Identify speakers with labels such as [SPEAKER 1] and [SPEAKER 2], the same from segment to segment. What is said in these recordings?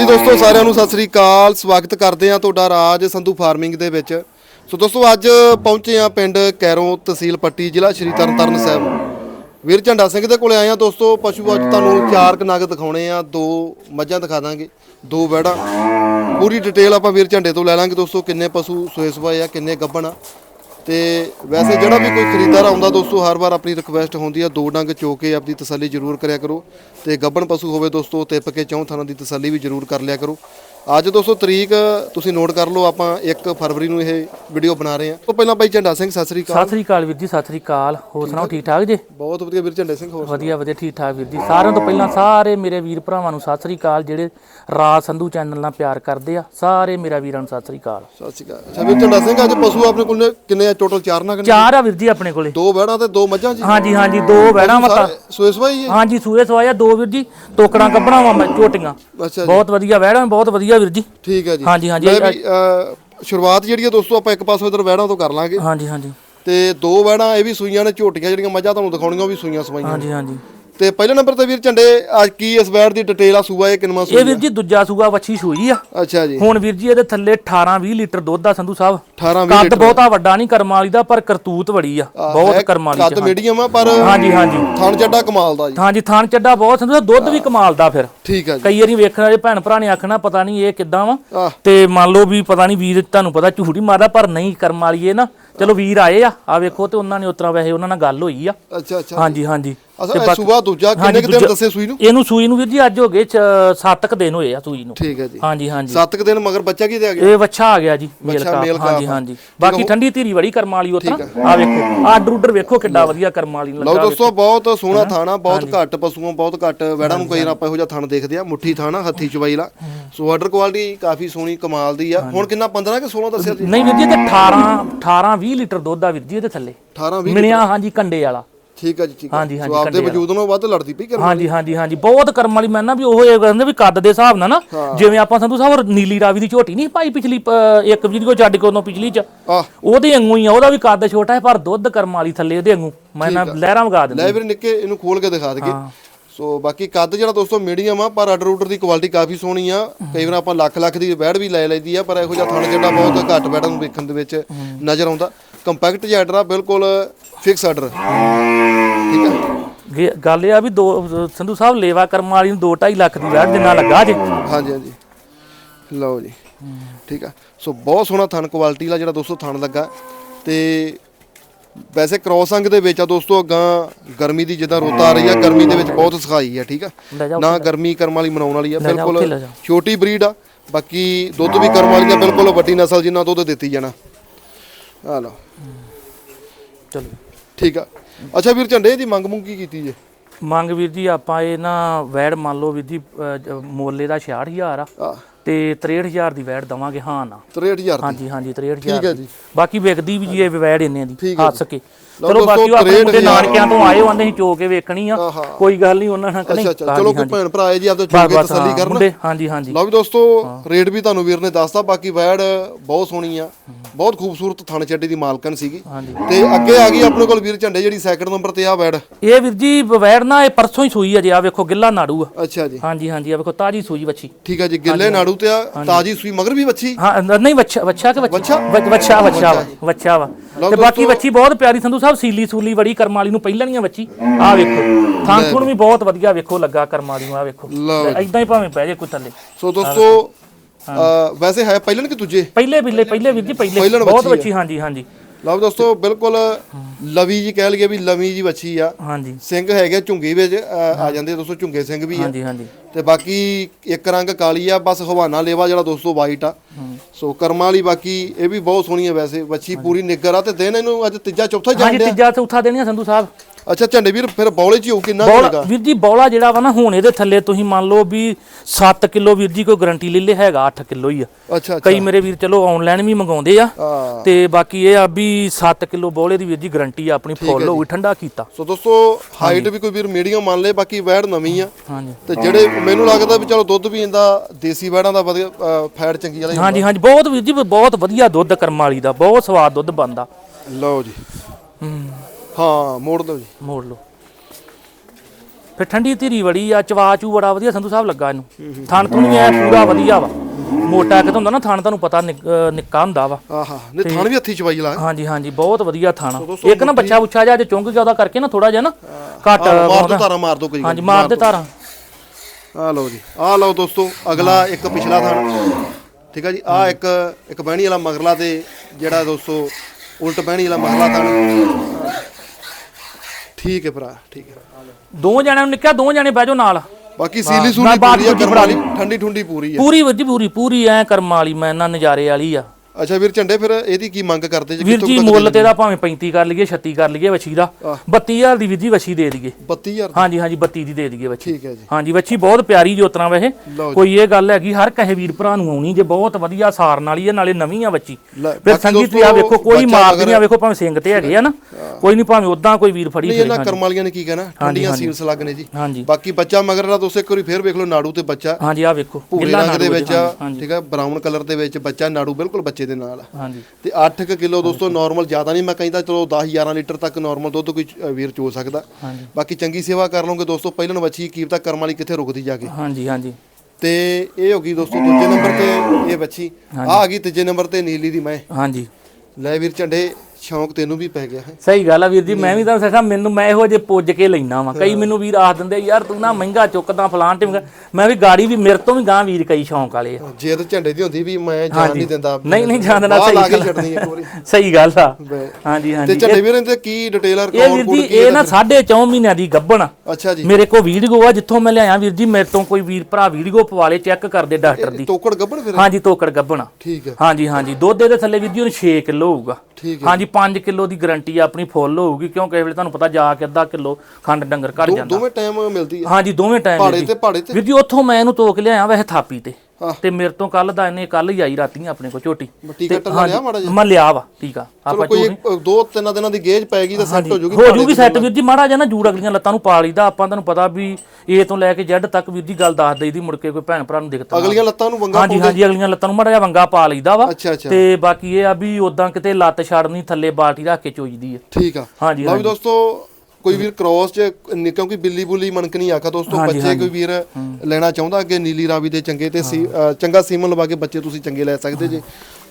[SPEAKER 1] ਹਾਂਜੀ ਦੋਸਤੋ, ਸਾਰਿਆਂ ਨੂੰ ਸਤਿ ਸ੍ਰੀ ਅਕਾਲ। ਸਵਾਗਤ ਕਰਦੇ ਹਾਂ ਤੁਹਾਡਾ ਰਾਜ ਸੰਧੂ ਫਾਰਮਿੰਗ ਦੇ ਵਿੱਚ। ਸੋ ਦੋਸਤੋ, ਅੱਜ ਪਹੁੰਚੇ ਹਾਂ ਪਿੰਡ ਕੈਰੋਂ ਤਹਿਸੀਲ ਪੱਟੀ ਜ਼ਿਲ੍ਹਾ ਸ਼੍ਰੀ ਤਰਨਤਾਰਨ ਸਾਹਿਬ। ਵੀਰ ਝੰਡਾ ਸਿੰਘ ਦੇ ਕੋਲੇ ਆਏ ਹਾਂ ਦੋਸਤੋ। ਪਸ਼ੂ ਅੱਜ ਤੁਹਾਨੂੰ ਚਾਰ ਕੁ ਨਗ ਦਿਖਾਉਣੇ ਆ। ਦੋ ਮੱਝਾਂ ਦਿਖਾ ਦਾਂਗੇ, ਦੋ ਵੈੜਾਂ ਪੂਰੀ ਡਿਟੇਲ ਆਪਾਂ ਵੀਰ ਝੰਡੇ ਤੋਂ ਲੈ ਲਾਂਗੇ ਦੋਸਤੋ। ਕਿੰਨੇ ਪਸ਼ੂ ਸੋਏ ਸਵਾਏ ਆ, ਕਿੰਨੇ ਗੱਭਣ ਆ। ਤੇ ਵੈਸੇ ਜਿਹੜਾ ਵੀ ਕੋਈ ਖਰੀਦਦਾਰ ਆਉਂਦਾ ਦੋਸਤੋ ਹਰ ਵਾਰ ਆਪਣੀ ਰਿਕੁਐਸਟ ਹੁੰਦੀ ਆ ਦੋ ਡੰਗ ਚੋ ਕੇ ਆਪਣੀ ਤਸੱਲੀ ਜ਼ਰੂਰ ਕਰਿਆ ਕਰੋ ਤੇ ਗੱਭਣ ਪਸ਼ੂ ਹੋਵੇ ਦੋਸਤੋ ਤਿੱਪ ਕੇ ਚੌਂ ਥਾਂ ਦੀ ਤਸੱਲੀ ਵੀ ਜ਼ਰੂਰ ਕਰ ਲਿਆ ਕਰੋ। ਅੱਜ ਦੋਸਤੋ ਤਰੀਕ ਤੁਸੀਂ ਨੋਟ ਕਰ ਲਓ ਆਪਾਂ 1 ਫਰਵਰੀ ਨੂੰ ਇਹ ਵੀਡੀਓ ਬਣਾ ਰਹੇ ਹਾਂ। ਤੋਂ ਪਹਿਲਾਂ ਬਾਈ ਝੰਡਾ ਸਿੰਘ ਸਤਿ ਸ੍ਰੀ ਅਕਾਲ।
[SPEAKER 2] ਸਤਿ ਸ੍ਰੀ ਅਕਾਲ ਵੀਰ ਜੀ ਸਤਿ ਸ੍ਰੀ ਅਕਾਲ। ਹੋਰ ਸੁਣਾਓ ਠੀਕ ਠਾਕ ਜੀ?
[SPEAKER 1] ਬਹੁਤ ਵਧੀਆ ਵੀਰ ਝੰਡੇ ਸਿੰਘ ਹੋਰ
[SPEAKER 2] ਵਧੀਆ ਵਧੀਆ ਠੀਕ ਠਾਕ ਵੀਰ ਜੀ। ਸਾਰਿਆਂ ਤੋਂ ਪਹਿਲਾਂ ਸਾਰੇ ਮੇਰੇ ਵੀਰ ਭਰਾਵਾਂ ਨੂੰ ਸਤਿ ਸ੍ਰੀ ਅਕਾਲ ਜਿਹੜੇ ਰਾਜ ਸੰਧੂ ਚੈਨਲ ਨਾਲ ਪਿਆਰ ਕਰਦੇ ਆ ਸਾਰੇ ਮੇਰਾ ਵੀਰਾਂ ਨੂੰ ਸਤਿ ਸ੍ਰੀ ਅਕਾਲ।
[SPEAKER 1] ਸਤਿ ਸ੍ਰੀ ਅਕਾਲ। ਅੱਛਾ ਵੀਰ ਝੰਡਾ ਸਿੰਘ ਅੱਜ ਪਸ਼ੂ ਆਪਣੇ ਕੋਲ ਨੇ- ਕਿੰਨੇ ਆ? ਟੋਟਲ ਚਾਰ ਨੇ
[SPEAKER 2] ਚਾਰ ਆ ਵੀਰ ਜੀ ਆਪਣੇ ਕੋਲੇ।
[SPEAKER 1] ਦੋ ਵਹਿੜਾਂ ਤੇ ਦੋ ਮੱਝਾਂ ਜੀ?
[SPEAKER 2] ਹਾਂਜੀ ਹਾਂਜੀ ਦੋ ਵਹਿੜਾਂ ਮਤਾ।
[SPEAKER 1] ਸੋਏ ਸਵਾਈ
[SPEAKER 2] ਹਾਂਜੀ ਸੂਏ ਸਵਾਇਆ ਦੋ ਵੀਰ ਜੀ। ਟੋਕੜਾਂ ਕੱਪਣਾ ਵਾ ਝੋਟੀਆਂ।
[SPEAKER 1] ਅੱਛਾ ਜੀ।
[SPEAKER 2] ਬਹੁਤ ਵਧੀਆ ਵਹਿੜਾਂ ਬਹੁਤ ਵਧੀਆ ਵੀਰ ਜੀ?
[SPEAKER 1] ਠੀਕ ਹੈ ਜੀ।
[SPEAKER 2] ਹਾਂਜੀ, ਹਾਂਜੀ,
[SPEAKER 1] ਮੈਂ ਵੀ ਅਹ, ਸ਼ੁਰੂਆਤ ਜਿਹੜੀ ਹੈ ਦੋਸਤੋ ਆਪਾਂ ਇੱਕ ਪਾਸੋਂ ਇਧਰ ਵਹਿੜਾਂ ਤੋਂ ਕਰ ਲਾਂਗੇ।
[SPEAKER 2] ਹਾਂਜੀ ਹਾਂਜੀ।
[SPEAKER 1] ਤੇ ਦੋ ਵਹਿੜਾਂ ਇਹ ਵੀ ਸੂਈਆਂ ਨੇ ਝੋਟੀਆਂ ਜਿਹੜੀਆਂ ਮੱਝਾਂ ਤੁਹਾਨੂੰ ਦਿਖਾਉਣੀਆਂ ਉਹ ਵੀ ਸੂਈਆਂ ਸਵਾਈਆਂ
[SPEAKER 2] ਹਾਂਜੀ ਹਾਂਜੀ।
[SPEAKER 1] ਤੇ ਪਹਿਲੇ ਨੰਬਰ ਤੇ ਵੀਰ ਝੰਡੇ ਅੱਜ ਕੀ ਇਸ ਵੈੜ ਦੀ ਡਿਟੇਲ ਆ? ਸੂਆ ਇਹ ਕਿੰਨਵਾਂ
[SPEAKER 2] ਇਹ
[SPEAKER 1] ਸੂਆ
[SPEAKER 2] ਵੀਰ ਜੀ ਦੂਜਾ ਸੂਆ ਵੱਛੀ ਸੂਈ ਆ।
[SPEAKER 1] ਅੱਛਾ ਜੀ।
[SPEAKER 2] ਹੁਣ ਵੀਰ ਜੀ ਇਹਦੇ ਥੱਲੇ 18 20 ਲੀਟਰ ਦੁੱਧ ਆ ਸੰਧੂ ਸਾਹਿਬ।
[SPEAKER 1] 18 20
[SPEAKER 2] ਕੱਦ ਬਹੁਤਾ ਵੱਡਾ ਨਹੀਂ ਕਰਮ ਵਾਲੀ ਦਾ ਪਰ ਕਰਤੂਤ ਬੜੀ ਆ। ਬਹੁਤ ਕਰਮ ਵਾਲੀ
[SPEAKER 1] ਕੱਦ ਮੀਡੀਅਮ ਆ ਪਰ
[SPEAKER 2] ਹਾਂਜੀ ਹਾਂਜੀ।
[SPEAKER 1] ਥਣ ਚੱਡਾ ਕਮਾਲ ਦਾ ਜੀ।
[SPEAKER 2] ਹਾਂਜੀ ਥਾਨ ਚੱਡਾ ਬਹੁਤ ਸੰਧੂ ਸਾਹਿਬ ਦੁੱਧ ਵੀ ਕਮਾਲ ਦਾ ਫਿਰ।
[SPEAKER 1] ਠੀਕ ਆ ਜੀ।
[SPEAKER 2] ਕਈ ਵਾਰੀ ਵੇਖਣ ਵਾਲੇ ਭੈਣ ਭਰਾ ਨੇ ਆਖਣਾ ਪਤਾ ਨਹੀਂ ਇਹ ਕਿੱਦਾਂ ਵਾ। ਤੇ ਮੰਨ ਲਓ ਵੀ ਪਤਾ ਨਹੀਂ ਵੀਰ ਤੁਹਾਨੂੰ ਪਤਾ ਝੂਠੀ ਮਾਰਦਾ ਪਰ ਨਹੀਂ ਕਰਮ ਵਾਲੀ ਇਹ ਨਾ। ਚਲੋ ਵੀਰ ਆਏ ਆ ਆ ਵੇਖੋ ਤੇ ਉਹਨਾਂ ਨੇ ਉਤਰਾ ਵੈਸੇ ਉਹਨਾਂ ਨਾਲ ਗੱਲ ਹੋਈ ਆ।
[SPEAKER 1] ਅੱਛਾ ਅੱਛਾ।
[SPEAKER 2] ਹਾਂਜੀ ਹਾਂਜੀ।
[SPEAKER 1] ਅਸਾ ਇਹ ਸੂਆ ਦੂਜਾ ਕਿੰਨੇ ਦਿਨ ਦੱਸੇ ਸੂਈ ਨੂੰ?
[SPEAKER 2] ਇਹਨੂੰ ਸੂਈ ਨੂੰ ਵੀਰ ਜੀ ਅੱਜ ਹੋ ਗਏ 7 ਕ ਦਿਨ ਹੋਏ ਆ ਸੂਈ ਨੂੰ।
[SPEAKER 1] ਠੀਕ ਹੈ ਜੀ।
[SPEAKER 2] ਹਾਂਜੀ ਹਾਂਜੀ।
[SPEAKER 1] ਸੱਤ ਕੁ ਦਿਨ ਮਗਰ ਬੱਚਾ ਕੀ ਦੇ ਆ ਗਿਆ?
[SPEAKER 2] ਇਹ ਵੱਛਾ ਆ ਗਿਆ ਜੀ ਮੇਲ ਕਾ ਹਾਂਜੀ। ਹਾਂਜੀ। ਬਾਕੀ ਠੰਡੀ ਧੀਰੀ ਬੜੀ ਕਰਮ ਵਾਲੀ ਉਤਰਾ ਆ ਵੇਖੋ ਆਰਡਰ ਉਡਰ ਵੇਖੋ ਕਿੱਡਾ ਵਧੀਆ ਕਰਮ ਵਾਲੀ
[SPEAKER 1] ਲਓ
[SPEAKER 2] ਲੱਗਾ
[SPEAKER 1] ਦੋਸਤੋ ਬਹੁਤ ਸੋਹਣਾ ਥਾਣਾ ਬਹੁਤ ਘੱਟ ਪਸ਼ੂਆਂ ਬਹੁਤ ਘੱਟ ਵੈੜਾਂ ਨੂੰ ਕਈ ਵਾਰ ਆਪਾਂ ਇਹੋ ਜਿਹਾ ਥਣ ਦੇਖਦੇ ਆ ਮੁੱਠੀ ਥਾਣਾ ਹੱਥੀ ਚਵਾਈ ਲਾ ਸੋ ਆਰਡਰ ਕੁਆਲਿਟੀ ਕਾਫੀ ਸੋਹਣੀ ਕਮਾਲ ਦੀ ਆ। ਹੁਣ ਕਿੰਨਾ 15 ਕਿ 16 ਦੱਸਿਆ ਸੀ?
[SPEAKER 2] ਨਹੀਂ ਵੀਰ ਜੀ ਤੇ 18 18 20 ਲੀਟਰ ਦੁੱਧ ਆ ਵੀਰ ਜੀ ਇਹਦੇ ਥੱਲੇ।
[SPEAKER 1] 18 20
[SPEAKER 2] ਮਿਲਿਆ ਹਾਂਜੀ ਕੰਡੇ ਵਾਲਾ।
[SPEAKER 1] ਠੀਕ ਆ ਜੀ ਠੀਕ ਆ।
[SPEAKER 2] ਹਾਂਜੀ, ਹਾਂਜੀ,
[SPEAKER 1] ਸੋ ਆਪਦੇ
[SPEAKER 2] ਕੰਡੇ
[SPEAKER 1] ਵਜੂਦ ਨੂੰ ਵੱਧ ਲੜਦੀ ਪਈ ਕਰ
[SPEAKER 2] ਹਾਂਜੀ ਹਾਂਜੀ ਹਾਂਜੀ। ਬਹੁਤ ਕਰਮ ਵਾਲੀ ਮੈਂ ਨਾ ਵੀ ਉਹ ਇਹ ਕਹਿੰਦੇ ਵੀ ਕੱਦ ਦੇ ਹਿਸਾਬ ਨਾਲ ਨਾ ਜਿਵੇਂ ਆਪਾਂ ਸੰਧੂ ਸਾਹਿਬ ਨੀਲੀ ਰਾਵੀ ਦੀ ਝੋਟੀ ਨਹੀਂ ਪਾਈ ਪਿਛਲੀ ਪ- ਇੱਕ ਵੀਡੀਓ ਛੱਡ ਕੇ ਉਹਨੋਂ ਪਿਛਲੀ ਚ ਉਹਦੇ ਵਾਂਗੂ ਹੀ ਆ ਉਹਦਾ ਵੀ ਕੱਦ ਛੋਟਾ ਹੈ ਪਰ ਦੁੱਧ ਕਰਮ ਵਾਲੀ ਥੱਲੇ ਉਹਦੇ ਵਾਂਗੂ। ਮੈਂ ਨਾ ਲਹਿਰਾਂ ਵਗਾ ਦਿੰਦਾ।
[SPEAKER 1] ਲੈ ਵੀਰ ਨਿੱਕੇ ਇਹਨੂੰ ਖੋਲ ਕੇ ਦਿਖਾ ਦਈਏ। ਸੋ ਬਾਕੀ ਕੱਦ ਜਿਹੜਾ ਦੋਸਤੋ ਮੀਡੀਅਮ ਆ ਪਰ ਆਰਡਰ ਆਰਡਰ ਦੀ ਕੁਆਲਿਟੀ ਕਾਫੀ ਸੋਹਣੀ ਆ। ਕਈ ਵਾਰ ਆਪਾਂ ਲੱਖ ਲੱਖ ਦੀ ਬੈੜ ਵੀ ਲੈ ਲੈਂਦੀ ਆ ਪਰ ਇਹੋ ਜਿਹਾ ਥਣ ਜਿਹੜਾ ਬਹੁਤ ਘੱਟ ਬੈੜਾਂ ਨੂੰ ਵੇਖਣ ਦੇ ਵਿੱਚ ਨਜ਼ਰ ਆਉਂਦਾ। ਕੰਪੈਕਟ ਜਿਹਾ ਆਰਡਰ ਆ ਬਿਲਕੁਲ ਫਿਕਸ ਆਰਡਰ ਠੀਕ
[SPEAKER 2] ਗੇ- ਗੱਲ ਇਹ ਆ ਵੀ ਦੋ ਸੰਧੂ ਸਾਹਿਬ ਲੇਵਾ ਕਰਮ ਵਾਲੀ ਨੂੰ 2.5 ਲੱਖ ਦੀ ਵੈਟ ਜਿੰਨਾ ਲੱਗਾ ਜੇ।
[SPEAKER 1] ਹਾਂਜੀ ਹਾਂਜੀ। ਲਓ ਜੀ। ਠੀਕ ਆ। ਸੋ ਬਹੁਤ ਸੋਹਣਾ ਥਣ ਕੁਆਲਿਟੀ ਦਾ ਜਿਹੜਾ ਦੋਸਤੋ ਥਣ ਲੱਗਾ। ਤੇ ਵੈਸੇ ਕ੍ਰੋਸ ਅੰਗ ਦੇ ਵਿੱਚ ਆ ਦੋਸਤੋ ਅੱਗਾ ਗਰਮੀ ਦੀ ਜਿੱਦਾਂ ਰੁੱਤ ਆ ਰਹੀ ਆ ਗਰਮੀ ਦੇ ਵਿੱਚ ਬਹੁਤ ਸਖਾਈ ਆ ਠੀਕ ਆ।
[SPEAKER 2] ਲੈ ਜਾਓ
[SPEAKER 1] ਨਾ ਗਰਮੀ ਕਰਮ ਵਾਲੀ ਮਨਾਉਣ ਵਾਲੀ ਆ
[SPEAKER 2] ਲੈ ਜਾ, ਉੱਥੇ ਲੈ
[SPEAKER 1] ਬਿਲਕੁਲ। ਛੋਟੀ ਬਰੀਡ ਆ। ਬਾਕੀ ਦੁੱਧ ਵੀ ਕਰਮ ਵਾਲੀ ਆ ਬਿਲਕੁਲ ਵੱਡੀ ਨਸਲ ਜਿੰਨਾ ਦੁੱਧ ਦਿੱਤੀ ਜਾਣਾ। ਆ ਲਓ।
[SPEAKER 2] ਚਲੋ।
[SPEAKER 1] ਠੀਕ ਆ। ਅੱਛਾ ਵੀਰ ਝੰਡੇ ਦੀ ਮੰਗ ਮੁੰਗ ਕੀਤੀ ਜੇ?
[SPEAKER 2] ਮੰਗ ਵੀਰ ਜੀ ਆਪਾਂ ਇਹ ਨਾ ਵੈੜ ਮੰਨ ਲਓ ਵੀਰ ਜੀ ਮੋਲੇ ਦਾ 66000 ਆ ਤੇ 63000 ਦੀ ਵੈੜ ਦਵਾਂਗੇ ਹਾਂ ਨਾ।
[SPEAKER 1] 63000 ਦੀ?
[SPEAKER 2] ਹਾਂਜੀ ਹਾਂਜੀ 63000
[SPEAKER 1] ਠੀਕ ਹੈ। ਜੀ।
[SPEAKER 2] ਬਾਕੀ ਵਿਕਦੀ ਵੀ ਜੀ ਇਹ ਵੈੜ ਇੰਨੇ ਦੀ ਹੱਸ ਕੇ।
[SPEAKER 1] ਲਓ
[SPEAKER 2] ਚਲੋ ਬਾਕੀ ਆਪਣੇ ਮੁੰਡੇ
[SPEAKER 1] 63,000
[SPEAKER 2] ਨਾਨਕਿਆਂ ਤੋਂ ਆਏ ਉਹਨੇ ਅਸੀਂ ਚੋ ਕੇ ਵੇਖਣੀ ਆ। ਕੋਈ ਗੱਲ ਨਹੀਂ ਉਹਨਾਂ ਨਾਲ ਕਹੀਂ
[SPEAKER 1] ਅੱਛਾ ਅੱਛਾ ਚਲੋ ਕੋਈ ਭੈਣ ਭਰਾ ਹੈ ਜੀ
[SPEAKER 2] ਬਸ
[SPEAKER 1] ਚੋਗੇ
[SPEAKER 2] ਬਸ
[SPEAKER 1] ਤਸੱਲੀ
[SPEAKER 2] ਹਾਂ,
[SPEAKER 1] ਕਰਨ।
[SPEAKER 2] ਹਾਂਜੀ ਹਾਂਜੀ।
[SPEAKER 1] ਲਓ ਵੀ ਦੋਸਤੋ ਰੇਟ ਵੀ ਤੁਹਾਨੂੰ ਵੀਰ ਨੇ ਦੱਸਤਾ ਬਾਕੀ ਵੈੜ ਬਹੁਤ ਸੋਹਣੀ ਆ। ਬਹੁਤ ਖੂਬਸੂਰਤ ਥਣ ਚੱਡੀ ਦੀ ਮਾਲਕਨ ਸੀਗੀ। ਤੇ ਅੱਗੇ ਆ ਗਈ ਆਪਣੇ ਕੋਲ ਵੀਰ ਝੰਡੇ ਜਿਹੜੀ ਸੈਕਿੰਡ ਨੰਬਰ ਤੇ ਆ ਵੈੜ।
[SPEAKER 2] ਇਹ ਵੀਰ ਜੀ ਵੈੜ ਨਾ ਇਹ ਪਰਸੋਂ ਹੀ ਸੂਈ ਆ ਜੀ ਆ ਵੇਖੋ ਗਿੱਲਾ ਨਾੜੂ ਆ।
[SPEAKER 1] ਅੱਛਾ ਜੀ।
[SPEAKER 2] ਹਾਂਜੀ ਹਾਂਜੀ ਆ ਵੇਖੋ ਤਾਜੀ ਸੂਈ ਵੱਛੀ। ਠੀਕ
[SPEAKER 1] ਹੈ ਜੀ ਗਿੱਲੇ ਨਾੜੂ ਤੇ ਆ ਤਾਜੀ ਸੂਈ ਮਗਰ ਵੀ ਵੱਛੀ?
[SPEAKER 2] ਹਾਂ ਨਹੀਂ ਵੱਛਾ ਵੱਛਾ ਕਿ ਵੱਛਾ?
[SPEAKER 1] ਵੱਛਾ?
[SPEAKER 2] ਵੱਛ- ਵੱਛਾ ਵਾ ਤੇ ਬਾਕੀ ਵੱਛੀ ਬਹੁਤ ਪਿਆਰੀ ਸੰਧੂ ਸਾਹਿਬ ਸੀਲੀ ਸੂਲੀ ਬੜੀ ਕਰਮ ਵਾਲੀ ਨੂੰ ਪਹਿਲਾਂ ਨਹੀਂ ਆ ਵੱਛੀ ਆ ਵੇਖੋ ਥਾਂ ਥੁਣ ਵੀ ਬਹੁਤ ਵਧੀਆ ਵੇਖੋ ਲੱਗਾ ਕਰਮ ਵਾਲੀ ਨੂੰ ਆ ਵੇਖੋ।
[SPEAKER 1] ਲਓ
[SPEAKER 2] ਐਦਾਂ ਹੀ ਭਾਵੇਂ ਪੈ ਜੇ ਕੋਈ ਥੱਲੇ।
[SPEAKER 1] ਸੋ ਦੋਸਤੋ ਅ, ਵੈਸੇ ਹੈ ਪਹਿਲਨ ਕਿ ਦੂਜੇ?
[SPEAKER 2] ਪਹਿਲੇ ਬਿੱਲੇ ਪਹਿਲੇ ਵੀਰ ਜੀ ਪਹਿਲੇ
[SPEAKER 1] ਪਹਿਲਣ
[SPEAKER 2] ਬਹੁਤ।
[SPEAKER 1] ਵੱਛੀ
[SPEAKER 2] ਹਾਂਜੀ ਹਾਂਜੀ।
[SPEAKER 1] ਲਓ ਦੋਸਤੋ ਬਿਲਕੁਲ ਲਵੀ ਜੀ ਕਹਿ ਲਈਏ ਵੀ ਲਵੀ ਜੀ ਵੱਛੀ ਆ।
[SPEAKER 2] ਹਾਂਜੀ।
[SPEAKER 1] ਸਿੰਘ ਹੈਗੇ ਝੁੰਗੀ ਵਿੱਚ ਅ, ਆ ਜਾਂਦੇ ਦੋਸਤੋ ਝੁੰਗੇ ਸਿੰਘ ਵੀ ਆ।
[SPEAKER 2] ਹਾਂਜੀ ਹਾਂਜੀ।
[SPEAKER 1] ਤੇ ਬਾਕੀ ਇੱਕ ਰੰਗ ਕਾਲੀ ਆ ਬਸ ਹਵਾਨਾ ਲੇਵਾ ਜਿਹੜਾ ਦੋਸਤੋ ਵਾਈਟ ਆ। ਸੋ ਕਰਮਾਂ ਵਾਲੀ ਬਾਕੀ ਇਹ ਵੀ ਬਹੁਤ ਸੋਹਣੀ ਆ ਵੈਸੇ ਵੱਛੀ ਪੂਰੀ ਨਿੱਗਰ ਆ ਤੇ ਦਿਨ ਇਹਨੂੰ ਅੱਜ ਤੀਜਾ ਚੌਥਾ ਜਾਣ
[SPEAKER 2] ਹਾਂਜੀ ਤੀਜਾ ਚੌਥਾ ਦੇਣੀ ਆ ਸੰਧੂ ਸਾਹਿਬ।
[SPEAKER 1] ਅੱਛਾ ਝੰਡੇ ਵੀਰ ਫਿਰ ਬੌਲੇ ਚ ਹੀ ਹੋਊ ਕਿੰਨਾ
[SPEAKER 2] ਬੌਲਾ
[SPEAKER 1] ਲੱਗਾ
[SPEAKER 2] ਵੀਰ ਜੀ ਬੌਲਾ ਜਿਹੜਾ ਵਾ ਨਾ ਹੁਣ ਇਹਦੇ ਥੱਲੇ ਤੁਸੀਂ ਮੰਨ ਲਓ ਵੀ 7 ਕਿਲੋ ਵੀਰ ਜੀ ਕੋਈ ਗਾਰੰਟੀ ਲੈ ਲੇ ਹੈਗਾ 8 ਕਿਲੋ ਹੀ ਆ।
[SPEAKER 1] ਅੱਛਾ ਅੱਛਾ।
[SPEAKER 2] ਕਈ ਮੇਰੇ ਵੀਰ ਚਲੋ ਆਨਲਾਈਨ ਵੀ ਮੰਗਾਉਂਦੇ ਆ।
[SPEAKER 1] ਹਾਂ।
[SPEAKER 2] ਤੇ ਬਾਕੀ ਇਹ ਆ ਵੀ 7 ਕਿਲੋ ਬੋਲੇ ਦੀ ਵੀਰ ਜੀ ਗਾਰੰਟੀ ਆ ਆਪਣੀ ਫੁੱਲ ਹੋਊਗੀ ਠੰਡਾ ਕੀਤਾ।
[SPEAKER 1] ਸੋ ਦੋਸਤੋ ਹਾਈਟ ਵੀ ਕੋਈ ਵੀਰ ਮੀਡੀਅਮ ਮੰਨ ਲੇ ਬਾਕੀ ਵੈੜ ਨਵੀਂ ਆ।
[SPEAKER 2] ਹਾਂਜੀ।
[SPEAKER 1] ਤੇ ਜਿਹੜੇ ਮੈਨੂੰ ਲੱਗਦਾ ਵੀ ਚਲੋ ਦੁੱਧ ਵੀ ਇਹਦਾ ਦੇਸੀ ਵੈੜਾਂ ਦਾ ਵਧੀਆ ਅ, ਫੈਟ ਚੰਗੀ ਵਾਲਾ ਹੀ
[SPEAKER 2] ਹਾਂਜੀ ਹਾਂਜੀ। ਬਹੁਤ ਵੀਰ ਜੀ ਬਹੁਤ ਵਧੀਆ ਦੁੱਧ ਕਰਮ ਵਾਲੀ ਦਾ ਬਹੁਤ ਸਵਾਦ ਦੁੱਧ ਬਣਦਾ।
[SPEAKER 1] ਲਓ ਜੀ। ਹਾਂ। ਮੋੜ ਲਓ ਜੀ।
[SPEAKER 2] ਮੋੜ ਲਓ। ਫਿਰ ਠੰਡੀ ਧੀਰੀ ਬੜੀ ਆ ਚਵਾ ਚੂ ਬੜਾ ਵਧੀਆ ਸੰਧੂ ਸਾਹਿਬ ਲੱਗਾ ਇਹਨੂੰ। ਥਣ ਤੋਂ ਵੀ ਐ ਪੂਰਾ ਵਧੀਆ ਵਾ। ਮੋਟਾ ਇੱਕ ਤਾਂ ਹੁੰਦਾ ਨਾ ਥਣ ਤੁਹਾਨੂੰ ਪਤਾ ਨਿੱਕ- ਹੁੰਦਾ ਵਾ।
[SPEAKER 1] ਆਹਾ ਨੇ ਥਣ ਵੀ ਹੱਥੀ ਚਵਾਈ ਲਾ।
[SPEAKER 2] ਹਾਂਜੀ ਹਾਂਜੀ ਬਹੁਤ ਵਧੀਆ ਥਾਣਾ ਇੱਕ ਨਾ ਬੱਚਾ ਬੁੱਛਾ ਜਿਹਾ ਜੇ ਚੁੰਗ ਗਿਆ ਉਹਦਾ ਕਰਕੇ ਨਾ ਥੋੜਾ ਜਿਹਾ ਨਾ ਘੱਟ
[SPEAKER 1] ਮਾਰ ਦੋ। ਧਾਰਾ ਮਾਰ ਦੋ ਕੋਈ
[SPEAKER 2] ਹਾਂਜੀ ਮਾਰ ਦੇ ਧਾਰਾਂ।
[SPEAKER 1] ਆ ਲਓ ਜੀ ਆ ਲਓ ਦੋਸਤੋ ਅਗਲਾ ਇੱਕ ਪਿਛਲਾ ਥਣ। ਠੀਕ ਆ ਜੀ ਆ ਇੱਕ ਇੱਕ ਬਹਿਣੀ ਵਾਲਾ ਮਗਰਲਾ ਤੇ ਜਿਹੜਾ ਦੋਸਤੋ ਉਲਟ ਬਹਿਣੀ ਵਾਲਾ ਮਗਰਲਾ ਥਣ। ਠੀਕ ਹੈ ਭਰਾ ਠੀਕ ਹੈ।
[SPEAKER 2] ਦੋ ਜਣਿਆਂ ਨੂੰ ਨਿੱਕਿਆ ਦੋ ਜਣੇ ਬਹਿ ਜਾਓ ਨਾਲ।
[SPEAKER 1] ਬਾਕੀ ਸੀਲੀ
[SPEAKER 2] ਮੈਂ
[SPEAKER 1] ਸੂਲੀ
[SPEAKER 2] ਬਾਤ
[SPEAKER 1] ਪੂਰੀ ਕਰਮ ਵਾਲੀ ਠੰਡੀ ਠੁੰਡੀ ਪੂਰੀ ਆ।
[SPEAKER 2] ਪੂਰੀ ਵੱਜੀ ਪੂਰੀ ਪੂਰੀ ਐ ਕਰਮ ਵਾਲੀ ਮੈਂ ਨਾ ਨਜ਼ਾਰੇ ਵਾਲੀ ਆ।
[SPEAKER 1] ਅੱਛਾ ਵੀਰ ਝੰਡੇ ਫਿਰ ਇਹਦੀ ਕੀ ਮੰਗ ਕਰਦੇ ਜੀ
[SPEAKER 2] ਵੀਰ ਜੀ ਮੁੱਲ ਤੇ ਦਾ ਭਾਵੇਂ 35 ਕਰ ਲਈਏ 36 ਕਰ ਲਈਏ ਵੱਛੀ ਦਾ। 32000 ਦੀ ਵੀਰ ਜੀ ਵੱਛੀ ਦੇ ਦਈਏ।
[SPEAKER 1] 32000
[SPEAKER 2] ਹਾਂਜੀ ਹਾਂਜੀ 32 ਦੀ ਦੇ ਦਈਏ ਵੱਛੀ।
[SPEAKER 1] ਠੀਕ ਹੈ ਜੀ।
[SPEAKER 2] ਹਾਂਜੀ ਵੱਛੀ ਬਹੁਤ ਪਿਆਰੀ ਜੋ ਉਤਰਾ ਵੈਸੇ
[SPEAKER 1] ਜੀ।
[SPEAKER 2] ਕੋਈ ਇਹ ਗੱਲ ਹੈਗੀ ਹਰ ਕਹੇ ਵੀਰ ਭਰਾ ਨੂੰ ਆਉਣੀ ਜੇ ਬਹੁਤ ਵਧੀਆ ਸਾਰਨ ਵਾਲੀ ਹੈ ਨਾਲੇ ਨਵੀਂ ਆ ਵੱਛੀ। ਫਿਰ ਸੰਗੀਤ ਆ ਵੇਖੋ ਕੋਈ
[SPEAKER 1] ਬੱਚਾ
[SPEAKER 2] ਮਾਰਦੀਆਂ ਵੇਖੋ ਭਾਵੇਂ ਸਿੰਘ ਤੇ ਹੈਗੇ ਆ ਨਾ। ਕੋਈ ਨਹੀਂ ਭਾਵੇਂ ਉਦਾਂ ਕੋਈ ਵੀਰ ਫੜੀ ਫਿਰੇ
[SPEAKER 1] ਇਹਨਾਂ ਕਰਮ ਵਾਲੀਆਂ ਨੇ ਕੀ ਕਹਿਣਾ? ਠੰਡੀਆਂ ਸੀਲਸ ਲੱਗਨੇ ਜੀ।
[SPEAKER 2] ਹਾਂਜੀ।
[SPEAKER 1] ਬਾਕੀ ਬੱਚਾ ਮਗਰ ਦਾ ਦੋਸਤੋ ਇੱਕ ਵਾਰੀ ਫੇਰ ਵੇਖ ਲਓ ਨਾੜੂ ਤੇ ਬੱਚਾ।
[SPEAKER 2] ਹਾਂਜੀ ਆ ਵੇਖੋ ਗਿੱਲਾ
[SPEAKER 1] ਦੇ ਵਿੱਚ ਆ ਠੀਕ ਹੈ ਬਰਾਊਨ ਕਲਰ ਦੇ ਵਿੱਚ ਬੱਚਾ ਨਾੜੂ ਬਿਲਕੁਲ ਬੱਚੇ ਦੇ ਨਾਲ।
[SPEAKER 2] ਹਾਂਜੀ।
[SPEAKER 1] ਤੇ 8 ਕਿਲੋ ਦੋਸਤੋ ਨਾਰਮਲ ਜ਼ਿਆਦਾ ਨਹੀਂ ਮੈਂ ਕਹਿੰਦਾ ਚਲੋ 10 11 ਲੀਟਰ ਤੱਕ ਨਾਰਮਲ ਦੁੱਧ ਕੋਈ ਵੀਰ ਚੋ ਸਕਦਾ।
[SPEAKER 2] ਹਾਂਜੀ।
[SPEAKER 1] ਬਾਕੀ ਚੰਗੀ ਸੇਵਾ ਕਰ ਲਓਗੇ ਦੋਸਤੋ ਪਹਿਲਾਂ ਵੱਛੀ ਕੀਮਤਾਂ ਕਰਮ ਵਾਲੀ ਕਿੱਥੇ ਰੁਕਦੀ ਜਾ ਕੇ?
[SPEAKER 2] ਹਾਂਜੀ ਹਾਂਜੀ।
[SPEAKER 1] ਤੇ ਇਹ ਹੋ ਗਈ ਦੋਸਤੋ ਦੂਜੇ ਨੰਬਰ ਤੇ ਇਹ ਵੱਛੀ। ਆ ਆ ਗਈ ਤੀਜੇ ਨੰਬਰ ਤੇ ਨੀਲੀ ਦੀ ਮੈਂ।
[SPEAKER 2] ਹਾਂਜੀ।
[SPEAKER 1] ਲੈ ਵੀਰ ਝੰਡੇ। ਸ਼ੌਂਕ ਤੈਨੂੰ ਵੀ ਪੈ ਗਿਆ ਹੈ।
[SPEAKER 2] ਸਹੀ ਗੱਲ ਆ ਵੀਰ ਜੀ ਮੈਂ ਵੀ ਤਾਂ ਸੱਚਾ ਮੈਨੂੰ ਮੈਂ ਇਹੋ ਜੇ ਪੁੱਜ ਕੇ ਲੈਣਾ ਵਾ। ਕਈ ਮੈਨੂੰ ਵੀਰ ਆਖ ਦਿੰਦੇ ਯਾਰ ਤੂੰ ਨਾ ਮਹਿੰਗਾ ਚੁੱਕਦਾ ਫਲਾਣ ਤੇ ਮੈਂ ਵੀ ਗਾੜੀ ਵੀ ਮੇਰੇ ਤੋਂ ਵੀ ਗਾਂ ਵੀਰ ਕਈ ਸ਼ੌਂਕ ਵਾਲੇ ਆ।
[SPEAKER 1] ਜੇ ਤੇ ਝੰਡੇ ਦੀ ਹੁੰਦੀ ਵੀ ਮੈਂ ਜਾਣ ਨਹੀਂ ਦਿੰਦਾ
[SPEAKER 2] ਨਹੀਂ ਨਹੀਂ
[SPEAKER 1] ਬਾਹਰ ਲਾ
[SPEAKER 2] ਸਹੀ ਗੱਲ
[SPEAKER 1] ਛੱਡਣੀ ਇੱਕ ਵਾਰੀ।
[SPEAKER 2] ਸਹੀ ਗੱਲ ਆ।
[SPEAKER 1] ਬੈ-
[SPEAKER 2] ਹਾਂਜੀ
[SPEAKER 1] ਤੇ
[SPEAKER 2] ਹਾਂਜੀ
[SPEAKER 1] ਝੰਡੇ ਵੀਰ ਇਹਦੇ ਕੀ ਡਿਟੇਲ ਆ
[SPEAKER 2] ਇਹ
[SPEAKER 1] ਰਿਕਾਰਡ
[SPEAKER 2] ਵੀਰ
[SPEAKER 1] ਕੋਡ
[SPEAKER 2] ਜੀ
[SPEAKER 1] ਕੀ
[SPEAKER 2] ਇਹ ਨਾ ਸਾਢੇ ਚੌਂ ਮਹੀਨਿਆਂ ਦੀ ਗੱਭਣ
[SPEAKER 1] ਅੱਛਾ ਜੀ।
[SPEAKER 2] ਮੇਰੇ ਕੋਲ ਵੀਡੀਓ ਆ ਜਿੱਥੋਂ ਮੈਂ ਲਿਆਇਆ ਵੀਰ ਜੀ ਮੇਰੇ ਤੋਂ ਕੋਈ ਵੀਰ ਭਰਾ ਵੀਡੀਓ ਪਵਾਲੇ ਚੈੱਕ ਕਰਦੇ ਡਾਕਟਰ ਦੀ।
[SPEAKER 1] ਤੋਕੜ ਗੱਬੜ ਫਿਰ?
[SPEAKER 2] ਹਾਂਜੀ ਤੋਕੜ ਗੱਭਣ
[SPEAKER 1] ਠੀਕ ਹੈ
[SPEAKER 2] ਹਾਂਜੀ ਹਾਂਜੀ। ਦੁੱਧ ਦੇ ਥੱਲੇ ਵੀਰ ਜੀ ਉਹਨੂੰ 6 ਕਿਲੋ ਹੋਊਗਾ। ਹਾਂਜੀ 5 ਕਿਲੋ ਦੀ ਗਾਰੰਟੀ ਆਪਣੀ ਫੁੱਲ ਹੋਊਗੀ ਕਿਉਂਕਿ ਇਹ ਵੇਲੇ ਤੁਹਾਨੂੰ ਪਤਾ ਜਾ ਕੇ ਅੱਧਾ ਕਿਲੋ ਖੰਡ ਡੰਗਰ ਘਟ ਜਾਂਦਾ।
[SPEAKER 1] ਦੋਵੇਂ ਟਾਈਮ ਮਿਲਦੀ ਹੈ
[SPEAKER 2] ਹਾਂਜੀ ਦੋਵੇਂ ਟਾਈਮ
[SPEAKER 1] ਪਹਾੜੇ ਤੇ ਪਹਾੜੇ ਤੇ
[SPEAKER 2] ਵੀਰ ਜੀ ਉੱਥੋਂ ਮੈਂ ਇਹਨੂੰ ਤੋਕ ਲਿਆਇਆ ਵੈਸੇ ਥਾਪੀ ਤੇ। ਤੇ ਮੇਰੇ ਤੋਂ ਕੱਲ ਦਾ ਇਹਨੇ ਕੱਲ ਹੀ ਆਈ ਰਾਤੀ ਆਪਣੇ ਕੋਲ ਝੋਟੀ।
[SPEAKER 1] ਮੱਟੀ ਕੱਟਣ ਵਾਲਿਆ ਮਾੜਾ ਜਿਹਾ?
[SPEAKER 2] ਮੈਂ ਲਿਆ ਵਾ ਠੀਕ ਆ। ਆਪਾਂ
[SPEAKER 1] ਕੋਈ ਦੋ ਤਿੰਨ ਦਿਨਾਂ ਦੀ ਗੇਜ ਪੈ ਗਈ ਤਾਂ ਸੈੱਟ ਹੋ ਜੂਗੀ
[SPEAKER 2] ਹੋ ਜੂਗੀ ਸੈੱਟ ਵੀਰ ਜੀ ਮਾੜਾ ਜਿਹਾ ਨਾ ਜੂੜ ਅਗਲੀਆਂ ਲੱਤਾਂ ਨੂੰ ਪਾ ਲਈਦਾ ਆਪਾਂ ਤੁਹਾਨੂੰ ਪਤਾ ਵੀ ਏ ਤੋਂ ਲੈ ਕੇ ਜ਼ੈਡ ਤੱਕ ਵੀਰ ਜੀ ਗੱਲ ਦੱਸ ਦਈਦੀ ਮੁੜ ਕੇ ਕੋਈ ਭੈਣ ਭਰਾ ਨੂੰ ਦਿੱਕਤ
[SPEAKER 1] ਅਗਲੀਆਂ ਲੱਤਾਂ ਨੂੰ ਵੰਗਾ
[SPEAKER 2] ਹਾਂਜੀ ਹਾਂਜੀ ਅਗਲੀਆਂ ਲੱਤਾਂ ਨੂੰ ਮਾੜਾ ਜਿਹਾ ਵੰਗਾ ਪਾ ਲਈਦਾ ਵਾ।
[SPEAKER 1] ਅੱਛਾ ਅੱਛਾ।
[SPEAKER 2] ਤੇ ਬਾਕੀ ਇਹ ਆ ਵੀ ਉਦਾਂ ਕਿਤੇ ਲੱਤ ਛੱਡਣੀ ਥੱਲੇ ਬਾਲਟੀ ਰੱਖ ਕੇ ਚੋਈਦੀ ਆ।
[SPEAKER 1] ਠੀਕ ਆ।
[SPEAKER 2] ਹਾਂਜੀ
[SPEAKER 1] ਲਓ ਦੋਸਤੋ ਕੋਈ ਵੀਰ ਕ੍ਰੋਸ ਚ ਨ- ਕਿਉਂਕਿ ਬਿੱਲੀ ਬੁੱਲੀ ਮਣਕ ਨਹੀਂ ਆਖਾ ਦੋਸਤੋ ਬੱਚੇ ਕੋਈ ਵੀਰ ਲੈਣਾ ਚਾਹੁੰਦਾ ਅੱਗੇ ਨੀਲੀ ਰਾਵੀ ਦੇ ਚੰਗੇ ਤੇ ਸੀ- ਅ, ਚੰਗਾ ਸੀਮਨ ਲਵਾ ਕੇ ਬੱਚੇ ਤੁਸੀਂ ਚੰਗੇ ਲੈ ਸਕਦੇ ਜੇ।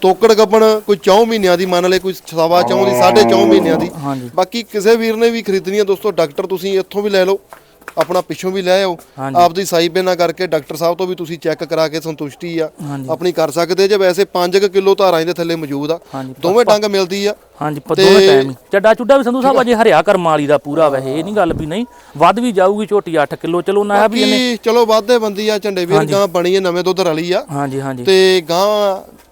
[SPEAKER 1] ਤੋਕੜ ਗੱਬਣ ਕੋਈ 4 ਮਹੀਨਿਆਂ ਦੀ ਮੰਨ ਲੈ ਕੋਈ ਸਵਾ ਚੌਂ ਦੀ 4.5 ਮਹੀਨਿਆਂ ਦੀ।
[SPEAKER 2] ਹਾਂਜੀ।
[SPEAKER 1] ਬਾਕੀ ਕਿਸੇ ਵੀਰ ਨੇ ਵੀ ਖਰੀਦਣੀ ਆ ਦੋਸਤੋ ਡਾਕਟਰ ਤੁਸੀਂ ਇੱਥੋਂ ਵੀ ਲੈ ਲਓ। ਆਪਣਾ ਪਿੱਛੋਂ ਵੀ ਲੈ ਆਓ। ਆਪਦੀ ਸਾਈ ਬੇਨਾ ਕਰਕੇ ਡਾਕਟਰ ਸਾਹਿਬ ਤੋਂ ਵੀ ਤੁਸੀਂ ਚੈੱਕ ਕਰਾ ਕੇ ਸੰਤੁਸ਼ਟੀ ਆ। ਆਪਣੀ ਕਰ ਸਕਦੇ ਜੇ ਵੈਸੇ 5 ਕਿਲੋ ਧਾਰਾਂ ਇਹਦੇ ਥੱਲੇ ਮੌਜੂਦ ਆ। ਦੋਵੇਂ ਡੰਗ ਮਿਲਦੀ ਆ।
[SPEAKER 2] ਹਾਂਜੀ ਪਰ ਦੋਵੇਂ ਟਾਈਮ ਹੀ। ਚੱਡਾ ਚੁੱਡਾ ਵੀ ਸੰਧੂ ਸਾਹਿਬ ਅਜੇ ਹਰਿਆ ਕਰਮ ਵਾਲੀ ਦਾ ਪੂਰਾ ਵੈਸੇ ਇਹ ਨਹੀਂ ਗੱਲ ਵੀ ਨਹੀਂ। ਵੱਧ ਵੀ ਜਾਊਗੀ ਝੋਟੀ 8 ਕਿਲੋ। ਚਲੋ ਨਾ ਵੀ ਇਹਨੇ
[SPEAKER 1] ਚਲੋ ਵਾਧੇ ਬੰਦੀ ਆ ਝੰਡੇ ਵੀਰ ਗਾਂ ਬਣੀ ਹੈ ਨਵੇਂ ਦੁੱਧ ਰਲੀ ਆ।
[SPEAKER 2] ਹਾਂਜੀ ਹਾਂਜੀ।
[SPEAKER 1] ਤੇ ਗਾਂ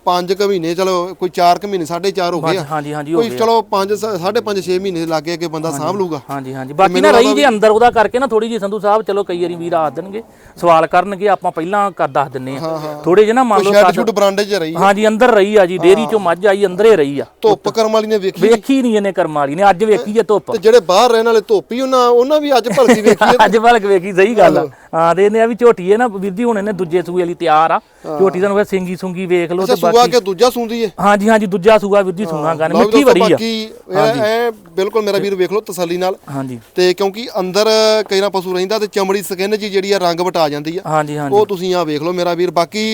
[SPEAKER 1] 5 ਕ ਮਹੀਨੇ ਚਲੋ ਕੋਈ 4 ਕ ਮਹੀਨੇ 4.5 ਹੋ ਗਏ ਆ।
[SPEAKER 2] ਹਾਂਜੀ ਹਾਂਜੀ ਹੋ
[SPEAKER 1] ਕੋਈ
[SPEAKER 2] ਗਿਆ
[SPEAKER 1] ਚਲੋ 5 5.5 6 ਮਹੀਨੇ ਲਾਗੇ ਅੱਗੇ ਬੰਦਾ ਸਾਂਭ ਲੂਗਾ
[SPEAKER 2] ਹਾਂਜੀ ਹਾਂਜੀ। ਬਾਕੀ ਨਾ ਰਹੀ ਜੇ ਅੰਦਰ ਉਹਦਾ ਕਰਕੇ ਨਾ ਥੋੜੀ ਜੀ ਸੰਧੂ ਸਾਹਿਬ ਚਲੋ ਕਈ ਵਾਰੀ ਵੀਰ ਆ ਦੇਣਗੇ ਸਵਾਲ ਕਰਨਗੇ ਆਪਾਂ ਪਹਿਲਾਂ ਕਰ ਦੱਸ ਦਿੰਨੇ ਆ। ਥੋੜੇ ਜਿਹਾ ਨਾ ਮੰਨ ਲਓ
[SPEAKER 1] ਸ਼ੁੱਡ ਬਰਾਂਡੇ 'ਚ ਰਹੀ
[SPEAKER 2] ਹਾਂਜੀ ਅੰਦਰ ਰਹੀ ਆ ਜੀ ਡੇਰੀ ਚੋਂ ਮੱਝ ਆਈ ਅੰਦਰੇ ਰਹੀ ਆ।
[SPEAKER 1] ਧੁੱਪ ਕਰਮ ਵਾਲੀ ਨੇ ਵੇਖੀ।
[SPEAKER 2] ਵੇਖੀ ਨਹੀਂ ਇਹਨੇ ਕਰਮ ਵਾਲੀ ਨੇ ਅੱਜ ਵੇਖੀ ਜੇ ਧੁੱਪ।
[SPEAKER 1] ਤੇ ਜਿਹੜੇ ਬਾਹਰ ਰਹਿਣ ਵਾਲੇ ਧੁੱਪ ਹੀ ਉਹਨਾਂ ਉਹਨਾਂ ਵੀ ਅੱਜ ਭਲਤੀ ਵੇਖੀ ਆ।
[SPEAKER 2] ਅੱਜ ਭਲਕ ਵੇਖੀ ਸਹੀ ਗੱਲ ਆ। ਹਾਂ ਦੇ ਇਹਨੇ ਆ ਵੀ ਝੋਟੀ ਹੈ ਨਾ ਜੀ ਹੁਣ ਇਹਨੇ ਦੂਜੇ ਸੂਏ ਲਈ ਤਿਆਰ ਆ। ਝੋਟੀ ਤੁਹਾਨੂੰ ਫਿਰ ਸਿੰਗੀ ਸੁੰਗੀ ਵੇਖ ਲਓ ਤੇ
[SPEAKER 1] ਸੂਆ ਕੇ ਦੂਜਾ ਸੂੰਦੀ ਏ?
[SPEAKER 2] ਹਾਂਜੀ ਹਾਂਜੀ ਦੂਜਾ ਸੂਆ ਜੀ ਸੂਣਾ
[SPEAKER 1] ਲਓ ਵੀ
[SPEAKER 2] ਮਿੱਠੀ ਬੜੀ ਆ।
[SPEAKER 1] ਬਾਕੀ ਇਹ ਬਿਲਕੁਲ ਮੇਰਾ ਵੀਰ ਵੇਖ ਲਓ ਤਸੱਲੀ ਨਾਲ।
[SPEAKER 2] ਹਾਂਜੀ।
[SPEAKER 1] ਤੇ ਕਿਉਂਕਿ ਅੰਦਰ ਕਈ ਨਾ ਪਸ਼ੂ ਰਹਿੰਦਾ ਤੇ ਚਮੜੀ ਸਕਿਨ ਜੀ ਜਿਹੜੀ ਆ ਰੰਗ ਵਟਾ ਜਾਂਦੀ ਆ।
[SPEAKER 2] ਹਾਂਜੀ ਹਾਂਜੀ।
[SPEAKER 1] ਉਹ ਤੁਸੀਂ ਆ ਵੇਖ ਲਓ ਮੇਰਾ ਵੀਰ। ਬਾਕੀ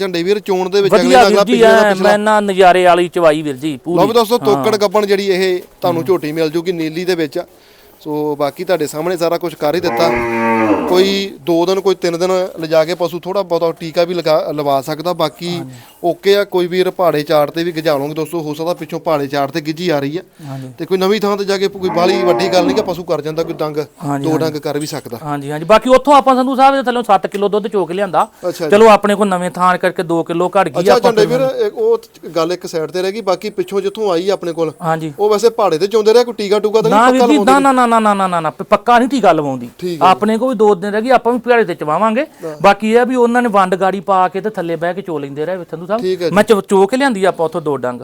[SPEAKER 1] ਝੰਡੇ ਵੀਰ ਚੋਣ ਦੇ ਵਿੱਚ ਅਗਲੇ ਅਗਲਾ ਪਿਛਲੇ
[SPEAKER 2] ਮੈਂ ਨਾ ਨਜ਼ਾਰੇ ਵਾਲੀ ਚਵਾਈ ਵੀਰ ਜੀ
[SPEAKER 1] ਲਓ
[SPEAKER 2] ਪੂਰੀ
[SPEAKER 1] ਵੀ ਦੋਸਤੋ ਤੋਕੜ ਗੱਬਣ ਜਿਹੜੀ ਇਹ ਤੁਹਾਨੂੰ ਝੋਟੀ ਮਿਲ ਜੂਗੀ ਨੀਲੀ ਦੇ ਵਿੱਚ। ਸੋ ਬਾਕੀ ਤੁਹਾਡੇ ਸਾਹਮਣੇ ਸਾਰਾ ਕੁਝ ਕਰ ਹੀ ਦਿੱਤਾ। ਕੋਈ 2 ਦਿਨ ਕੋਈ 3 ਦਿਨ ਲਿਜਾ ਕੇ ਪਸ਼ੂ ਥੋੜਾ ਬਹੁਤਾ ਟੀਕਾ ਵੀ ਲਗਾ ਲਵਾ ਸਕਦਾ। ਬਾਕੀ ਓਕੇ ਆ ਕੋਈ ਵੀਰ ਪਹਾੜੇ ਚਾੜ ਤੇ ਵੀ ਗਿਜਾ ਲਓਗੇ ਦੋਸਤੋ ਹੋ ਸਕਦਾ ਪਿੱਛੋਂ ਪਹਾੜੇ ਚਾੜ ਤੇ ਗਿੱਜੀ ਆ ਰਹੀ ਆ। ਤੇ ਕੋਈ ਨਵੀਂ ਥਾਂ ਤੇ ਜਾ ਕੇ ਕੋਈ ਬਾਲੀ ਵੱਡੀ ਗੱਲ ਨਹੀਂ ਕਿ ਪਸ਼ੂ ਕਰ ਜਾਂਦਾ ਕੋਈ ਡੰਗ ਦੋ ਡੰਗ ਕਰ ਵੀ ਸਕਦਾ।
[SPEAKER 2] ਹਾਂਜੀ ਹਾਂਜੀ। ਬਾਕੀ ਉੱਥੋਂ ਆਪਾਂ ਸੰਧੂ ਸਾਹਿਬ ਦੇ ਥੱਲੋਂ 7 ਕਿਲੋ ਦੁੱਧ ਚੋਕ ਲਿਆਂਦਾ।
[SPEAKER 1] ਅੱਛਾ
[SPEAKER 2] ਚਲੋ ਆਪਣੇ ਕੋਲ ਨਵੇਂ ਥਾਂ ਕਰਕੇ 2 ਕਿਲੋ ਘਟ ਗਈ
[SPEAKER 1] ਅੱਛਾ
[SPEAKER 2] ਆਪਾਂ
[SPEAKER 1] ਝੰਡੇ ਵੀਰ ਉਹ ਗੱਲ ਇੱਕ ਸਾਈਡ ਤੇ ਰਹਿ ਗਈ ਬਾਕੀ ਪਿੱਛੋਂ ਜਿੱਥੋਂ ਆਈ ਆਪਣੇ ਕੋਲ
[SPEAKER 2] ਹਾਂਜੀ।
[SPEAKER 1] ਉਹ ਵੈਸੇ ਪਹਾੜੇ ਤੇ ਚੋਂਦੇ ਰਿਹਾ ਕੋਈ ਟੀਕਾ ਟੂਕਾ ਤਾਂ
[SPEAKER 2] ਨਾ
[SPEAKER 1] ਨਹੀਂ ਪੱਕਾ
[SPEAKER 2] ਜੀ
[SPEAKER 1] ਲਵਾਉਂਦੇ
[SPEAKER 2] ਨਾ ਨਾ ਨਾ ਨਾ ਨਾ ਨਾ ਨਾ ਪੱਕਾ ਨਹੀਂ ਟੀਕਾ ਲਵਾਉਂਦੀ
[SPEAKER 1] ਠੀਕ
[SPEAKER 2] ਆਪਣੇ ਕੋਲ ਵੀ ਦੋ ਦਿਨ ਰਹਿ ਗਈ ਆਪਾਂ ਵੀ ਪਿਆੜੇ ਤੇ ਚਵਾਵਾਂਗੇ। ਬਾਕੀ ਇਹ ਆ ਵੀ ਉਹਨਾਂ ਨੇ ਵੰਡ ਗਾੜੀ ਪਾ ਕੇ ਤੇ ਥੱਲੇ ਬਹਿ ਕੇ ਚੋ ਲੈਂਦੇ ਰਹੇ ਸੰਧੂ ਸਾਹਿਬ। ਮੈਂ ਚੋ- ਕੇ ਲਿਆਂਦੀ ਆਪਾਂ ਉੱਥੋਂ ਦੋ ਡੰਗ।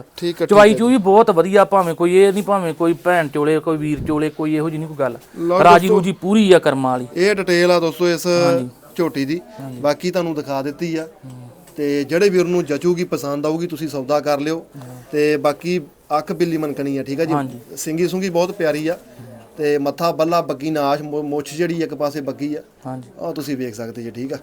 [SPEAKER 2] ਚਵਾਈ ਚੂ ਵੀ ਬਹੁਤ ਵਧੀਆ ਭਾਵੇਂ ਕੋਈ ਇਹ ਨਹੀਂ ਭਾਵੇਂ ਕੋਈ ਭੈਣ ਚੋਲੇ ਕੋਈ ਵੀਰ ਚੋਲੇ ਕੋਈ ਇਹੋ ਜਿਹੀ ਨਹੀਂ ਕੋਈ ਗੱਲ। ਰਾਜੀ ਰੂਜੀ ਪੂਰੀ ਆ ਕਰਮਾਂ ਵਾਲੀ।
[SPEAKER 1] ਇਹ ਡਿਟੇਲ ਆ ਦੋਸਤੋ ਇਸ ਝੋਟੀ ਦੀ। ਬਾਕੀ ਤੁਹਾਨੂੰ ਦਿਖਾ ਦਿੱਤੀ ਆ। ਤੇ ਜਿਹੜੇ ਵੀਰ ਨੂੰ ਜਚੂਗੀ ਪਸੰਦ ਆਊਗੀ ਤੁਸੀਂ ਸੌਦਾ ਕਰ ਲਿਓ। ਤੇ ਬਾਕੀ ਅੱਖ ਬਿੱਲੀ ਮਨਕਣੀ ਆ ਠੀਕ ਆ ਜੀ? ਸਿੰਗੀ ਸੁੰਗੀ ਬਹੁਤ ਪਿਆਰੀ ਆ। ਤੇ ਮੱਥਾ ਬੱਲਾ ਬੱਗੀ ਨਾਸ਼ ਮੁ- ਮੁੱਛ ਜਿਹੜੀ ਇੱਕ ਪਾਸੇ ਬੱਗੀ ਆ
[SPEAKER 2] ਹਾਂਜੀ।
[SPEAKER 1] ਆ ਤੁਸੀਂ ਵੇਖ ਸਕਦੇ ਜੀ ਠੀਕ ਆ?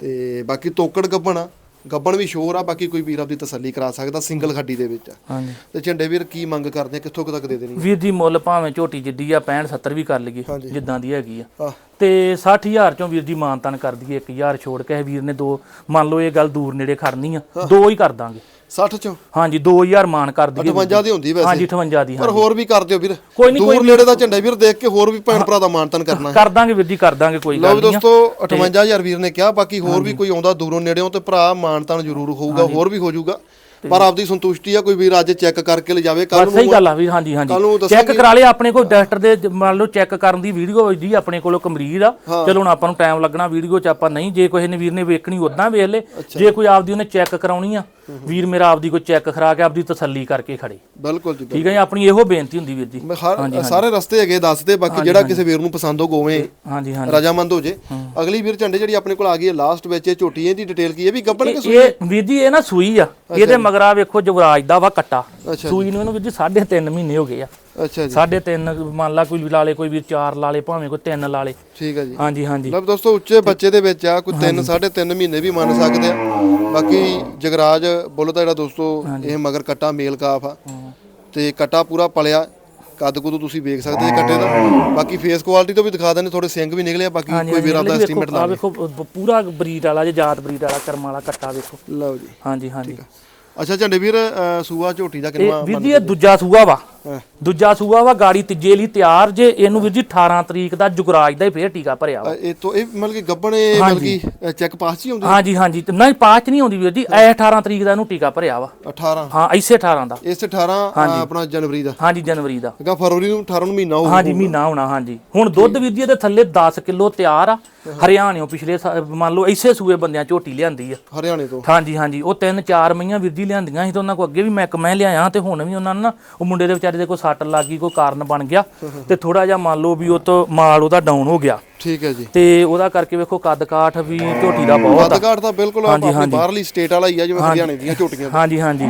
[SPEAKER 1] ਤੇ ਬਾਕੀ ਤੋਕੜ ਗੱਬਣ ਆ ਗੱਬਣ ਵੀ ਸ਼ੋਰ ਆ ਬਾਕੀ ਕੋਈ ਵੀਰ ਆਪਦੀ ਤਸੱਲੀ ਕਰਾ ਸਕਦਾ ਸਿੰਗਲ ਖੱਡੀ ਦੇ ਵਿੱਚ ਆ।
[SPEAKER 2] ਹਾਂਜੀ।
[SPEAKER 1] ਤੇ ਝੰਡੇ ਵੀਰ ਕੀ ਮੰਗ ਕਰਦੇ ਆ ਕਿੱਥੋਂ ਕੁ ਤੱਕ ਦੇ ਦੇਣੀ?
[SPEAKER 2] ਵੀਰ ਜੀ ਮੁੱਲ ਭਾਵੇਂ ਝੋਟੀ ਜਿੱਡੀ ਆ 65 70 ਵੀ ਕਰ ਲਈਏ
[SPEAKER 1] ਹਾਂਜੀ।
[SPEAKER 2] ਜਿੱਦਾਂ ਦੀ ਹੈਗੀ ਆ।
[SPEAKER 1] ਆ
[SPEAKER 2] ਤੇ 60000 ਚੋਂ ਵੀਰ ਜੀ ਮਾਨਤਨ ਕਰ ਦਈਏ 1000 ਛੋੜ ਕੇ ਵੀਰ ਨੇ ਦੋ ਮੰਨ ਲਓ ਇਹ ਗੱਲ ਦੂਰ ਨੇੜੇ ਖੜਨੀ ਆ ਦੋ ਹੀ ਕਰ ਦਾਂਗੇ।
[SPEAKER 1] 60 ਚੋਂ?
[SPEAKER 2] ਹਾਂਜੀ 2000 ਮਾਨ ਕਰ ਦਈਏ
[SPEAKER 1] 58 ਦੀ ਹੁੰਦੀ ਵੈਸੇ।
[SPEAKER 2] ਹਾਂਜੀ 58 ਦੀ
[SPEAKER 1] ਪਰ
[SPEAKER 2] ਹਾਂ
[SPEAKER 1] ਹੋਰ ਵੀ ਕਰ ਦਿਓ ਵੀਰ।
[SPEAKER 2] ਕੋਈ ਨੀ,
[SPEAKER 1] ਦੂਰ ਨੇੜੇ ਦਾ ਝੰਡਾ ਵੀਰ ਦੇਖ ਕੇ ਹੋਰ ਵੀ ਭੈਣ ਭਰਾ ਦਾ ਮਾਨਤਨ ਕਰਨਾ
[SPEAKER 2] ਕਰ ਦਾਂਗੇ ਵੀਰ ਜੀ ਕਰ ਦਾਂਗੇ ਕੋਈ
[SPEAKER 1] ਲਓ
[SPEAKER 2] ਗੱਲ ਨਹੀਂ ਆ।
[SPEAKER 1] ਦੋਸਤੋ 58000 ਵੀਰ ਨੇ ਕਿਹਾ ਬਾਕੀ ਹੋਰ ਵੀ ਕੋਈ ਆਉਂਦਾ ਦੂਰੋਂ ਨੇੜਿਓਂ ਤੇ ਭਰਾ ਮਾਨਤਨ ਜ਼ਰੂਰ ਹੋਊਗਾ ਹੋਰ ਵੀ ਹੋ ਜਾਊਗਾ। ਪਰ ਆਪਦੀ ਸੰਤੁਸ਼ਟੀ ਆ ਕੋਈ ਵੀਰ ਅੱਜ ਚੈੱਕ ਕਰਕੇ ਲਿਜਾਵੇ ਕੱਲ
[SPEAKER 2] ਬਸ ਸਹੀ ਗੱਲ ਆ ਵੀ ਹਾਂਜੀ ਹਾਂਜੀ। ਚੈੱਕ ਕਰਾ ਲਿਆ ਆਪਣੇ ਕੋਲ ਡਾਕਟਰ ਦੇ ਮੰਨ ਲਓ ਚੈੱਕ ਕਰਨ ਦੀ ਵੀਡੀਓ ਜੀ ਆਪਣੇ ਕੋਲ ਇੱਕ ਮਰੀਜ਼ ਆ ਚਲੋ ਹੁਣ ਆਪਾਂ ਨੂੰ ਟਾਈਮ ਲੱਗਣਾ ਵੀਡੀਓ ਚ ਆਪਾਂ ਨਹੀਂ ਜੇ ਕੋਈ ਨੇ ਵੀਰ ਨੇ ਵੇਖਣੀ ਉਦਾਂ ਵੇਖ ਲੇ। ਜੇ ਕੋਈ ਆਪਦੀ ਉਹਨੇ ਚੈੱਕ ਕਰਾਉਣੀ ਆ ਵੀਰ ਮੇਰਾ ਆਪਦੀ ਕੋਈ ਚੈੱਕ ਕਰਾ ਕੇ ਆਪਦੀ ਤਸੱਲੀ ਕਰਕੇ ਖੜੇ।
[SPEAKER 1] ਬਿਲਕੁਲ ਜੀ
[SPEAKER 2] ਠੀਕ ਹੈ ਜੀ? ਆਪਣੀ ਇਹੋ ਬੇਨਤੀ ਹੁੰਦੀ ਵੀਰ ਜੀ।
[SPEAKER 1] ਸਾਰੇ ਰਸਤੇ ਹੈਗੇ ਦੱਸਦੇ ਬਾਕੀ ਜਿਹੜਾ ਕਿਸੇ ਵੀਰ ਨੂੰ ਪਸੰਦ ਹੋ ਗੋਵੇਂ
[SPEAKER 2] ਹਾਂਜੀ ਹਾਂਜੀ।
[SPEAKER 1] ਰਜਾਮੰਦ ਹੋ ਜੇ। ਅਗਲੀ ਵੀਰ ਝੰਡੇ ਜਿਹੜੀ ਆਪਣੇ ਕੋਲ ਆ ਗਈ ਹੈ ਲਾਸਟ ਵਿੱਚ ਇਹ ਝੋਟੀ ਇਹਦੀ ਡਿਟੇਲ ਕੀ ਹੈ? ਵੀ ਗੱਬਣ ਕਿ
[SPEAKER 2] ਇਹ ਵੀਰ ਜੀ ਇਹ ਨਾ ਸੂਈ ਆ। ਇਹਦੇ ਮਗਰਾ ਵੇਖੋ ਜਵਰਾਜ ਦਾ ਵਾ ਕੱਟਾ।
[SPEAKER 1] ਅੱਛਾ
[SPEAKER 2] ਸੂਈ ਨੂੰ ਇਹਨੂੰ ਵੀਰ ਜੀ 3.5 ਮਹੀਨੇ ਹੋ ਗਏ ਆ।
[SPEAKER 1] ਅੱਛਾ ਜੀ।
[SPEAKER 2] ਸਾਢੇ ਤਿੰਨ ਮੰਨ ਲਾ ਕੋਈ ਲਾ ਲੇ ਕੋਈ ਵੀ 4 ਲਾ ਲੇ ਭਾਵੇਂ ਕੋਈ 3 ਲਾ ਲੇ।
[SPEAKER 1] ਠੀਕ ਹੈ ਜੀ।
[SPEAKER 2] ਹਾਂਜੀ ਹਾਂਜੀ।
[SPEAKER 1] ਲਓ ਦੋਸਤੋ ਉੱਚੇ ਬੱਚੇ ਦੇ ਵਿੱਚ ਆ ਕੋਈ 3 3.5 ਮਹੀਨੇ ਵੀ ਮੰਨ ਸਕਦੇ ਆ। ਬਾਕੀ ਜਗਰਾਜ ਬੁੱਲ ਜਿਹੜਾ ਦੋਸਤੋ ਇਹ ਮਗਰ ਕੱਟਾ ਮੇਲ ਕਾਫ ਆ। ਤੇ ਕੱਟਾ ਪੂਰਾ ਪਲਿਆ ਕੱਦ ਕੁਦ ਤੁਸੀਂ ਵੇਖ ਸਕਦੇ ਜੀ ਕੱਟੇ ਦਾ। ਬਾਕੀ ਫੇਸ ਕੁਆਲਿਟੀ ਤੋਂ ਵੀ ਦਿਖਾ ਦਿੰਦੇ ਥੋੜੇ ਸਿੰਘ ਵੀ ਨਿਕਲੇ ਆ ਬਾਕੀ ਕੋਈ ਵੀਰ ਆਪਦਾ ਐਸਟੀਮੇਟ ਲਾ
[SPEAKER 2] ਆ ਵੇਖੋ ਪੂਰਾ ਬਰੀਡ ਵਾਲਾ ਜੇ ਜਾਤ ਬਰੀਡ ਵਾਲਾ ਕਰਮ ਵਾਲਾ ਕੱਟਾ ਵੇਖੋ।
[SPEAKER 1] ਲਓ ਜੀ।
[SPEAKER 2] ਹਾਂਜੀ ਹਾਂਜੀ।
[SPEAKER 1] ਅੱਛਾ ਝੰਡੇ ਵੀਰ ਅ, ਸੂਆ ਝੋਟੀ ਦਾ ਕਿੰਨਾ
[SPEAKER 2] ਵੀਰ ਜੀ ਇਹ ਦੂਜਾ ਸੂਆ ਵਾ। ਦੂਜਾ ਸੂਆ ਵਾ ਗਾੜੀ ਤੀਜੇ ਲਈ ਤਿਆਰ ਜੇ ਇਹਨੂੰ ਵੀਰ ਜੀ 18 ਤਰੀਕ ਦਾ ਜੁਗਰਾਜ ਦਾ ਹੀ ਫੇਰ ਟੀਕਾ ਭਰਿਆ ਵਾ।
[SPEAKER 1] ਇਹ ਤੋਂ ਇਹ ਮਤਲਬ ਕਿ ਗੱਬਣੇ ਮਤਲਬ ਕਿ ਚੈੱਕ ਪਾਸ ਚ ਹੀ ਹੁੰਦੀ?
[SPEAKER 2] ਹਾਂਜੀ ਹਾਂਜੀ। ਨਹੀਂ ਪਾਚ ਨਹੀਂ ਆਉਂਦੀ ਵੀਰ ਜੀ। ਇਹ 18 ਤਰੀਕ ਦਾ ਇਹਨੂੰ ਟੀਕਾ ਭਰਿਆ ਵਾ।
[SPEAKER 1] 18
[SPEAKER 2] ਹਾਂ ਇਸੇ 18 ਦਾ।
[SPEAKER 1] ਇਸ 18 ਅ, ਆਪਣਾ ਜਨਵਰੀ ਦਾ।
[SPEAKER 2] ਹਾਂਜੀ ਜਨਵਰੀ ਦਾ।
[SPEAKER 1] ਅਗਾ ਫਰਵਰੀ ਨੂੰ 18 ਨੂੰ ਮਹੀਨਾ ਹੋ
[SPEAKER 2] ਹਾਂਜੀ ਮਹੀਨਾ ਹੋਣਾ ਹਾਂਜੀ। ਹੁਣ ਦੁੱਧ ਵੀਰ ਜੀ ਇਹਦੇ ਥੱਲੇ 10 ਕਿਲੋ ਤਿਆਰ ਆ। ਹਰਿਆਣਿਓਂ ਪਿਛਲੇ ਮੰਨ ਲਓ ਇਸੇ ਸੂਏ ਬੰਦਿਆਂ ਝੋਟੀ ਲਿਆਂਦੀ ਆ।
[SPEAKER 1] ਹਰਿਆਣੇ ਤੋਂ।
[SPEAKER 2] ਹਾਂਜੀ ਹਾਂਜੀ। ਉਹ ਤਿੰਨ ਚਾਰ ਮਈਆਂ ਵੀਰ ਜੀ ਲਿਆਂਦੀਆਂ ਸੀ ਤੇ ਉਹਨਾਂ ਕੋ ਅੱਗੇ ਵੀ ਮੈਂ ਇੱਕ ਮੈਂ ਲਿਆਇਆ ਤੇ ਹੁਣ ਵੀ ਉਹਨਾਂ ਨੂੰ ਨਾ ਉਹ ਮੁੰਡੇ ਦੇ ਵਿਚਾਰੇ ਦੇ ਕੋਈ ਸੱਟ ਲੱਗ ਗਈ, ਕੋਈ ਕਾਰਨ ਬਣ ਗਿਆ ਤੇ ਥੋੜਾ ਜਿਹਾ ਮੰਨ ਲਓ ਵੀ ਉਹ ਤੋਂ ਮਾਲ ਉਹਦਾ ਡਾਊਨ ਹੋ ਗਿਆ।
[SPEAKER 1] ਠੀਕ ਹੈ ਜੀ।
[SPEAKER 2] ਤੇ ਉਹਦਾ ਕਰਕੇ ਵੇਖੋ ਕੱਦ ਕਾਠ ਵੀ ਝੋਟੀ ਦਾ ਬਹੁਤ ਆ।
[SPEAKER 1] ਕੱਦਗਾੜ ਤਾਂ ਬਿਲਕੁਲ ਆਪਣੀ ਬਾਹਰਲੀ ਸਟੇਟ ਵਾਲਾ ਹੀ ਆ ਜਿਵੇਂ ਹਰਿਆਣੇ ਦੀਆਂ ਝੋਟੀਆਂ
[SPEAKER 2] ਹਾਂਜੀ ਹਾਂਜੀ।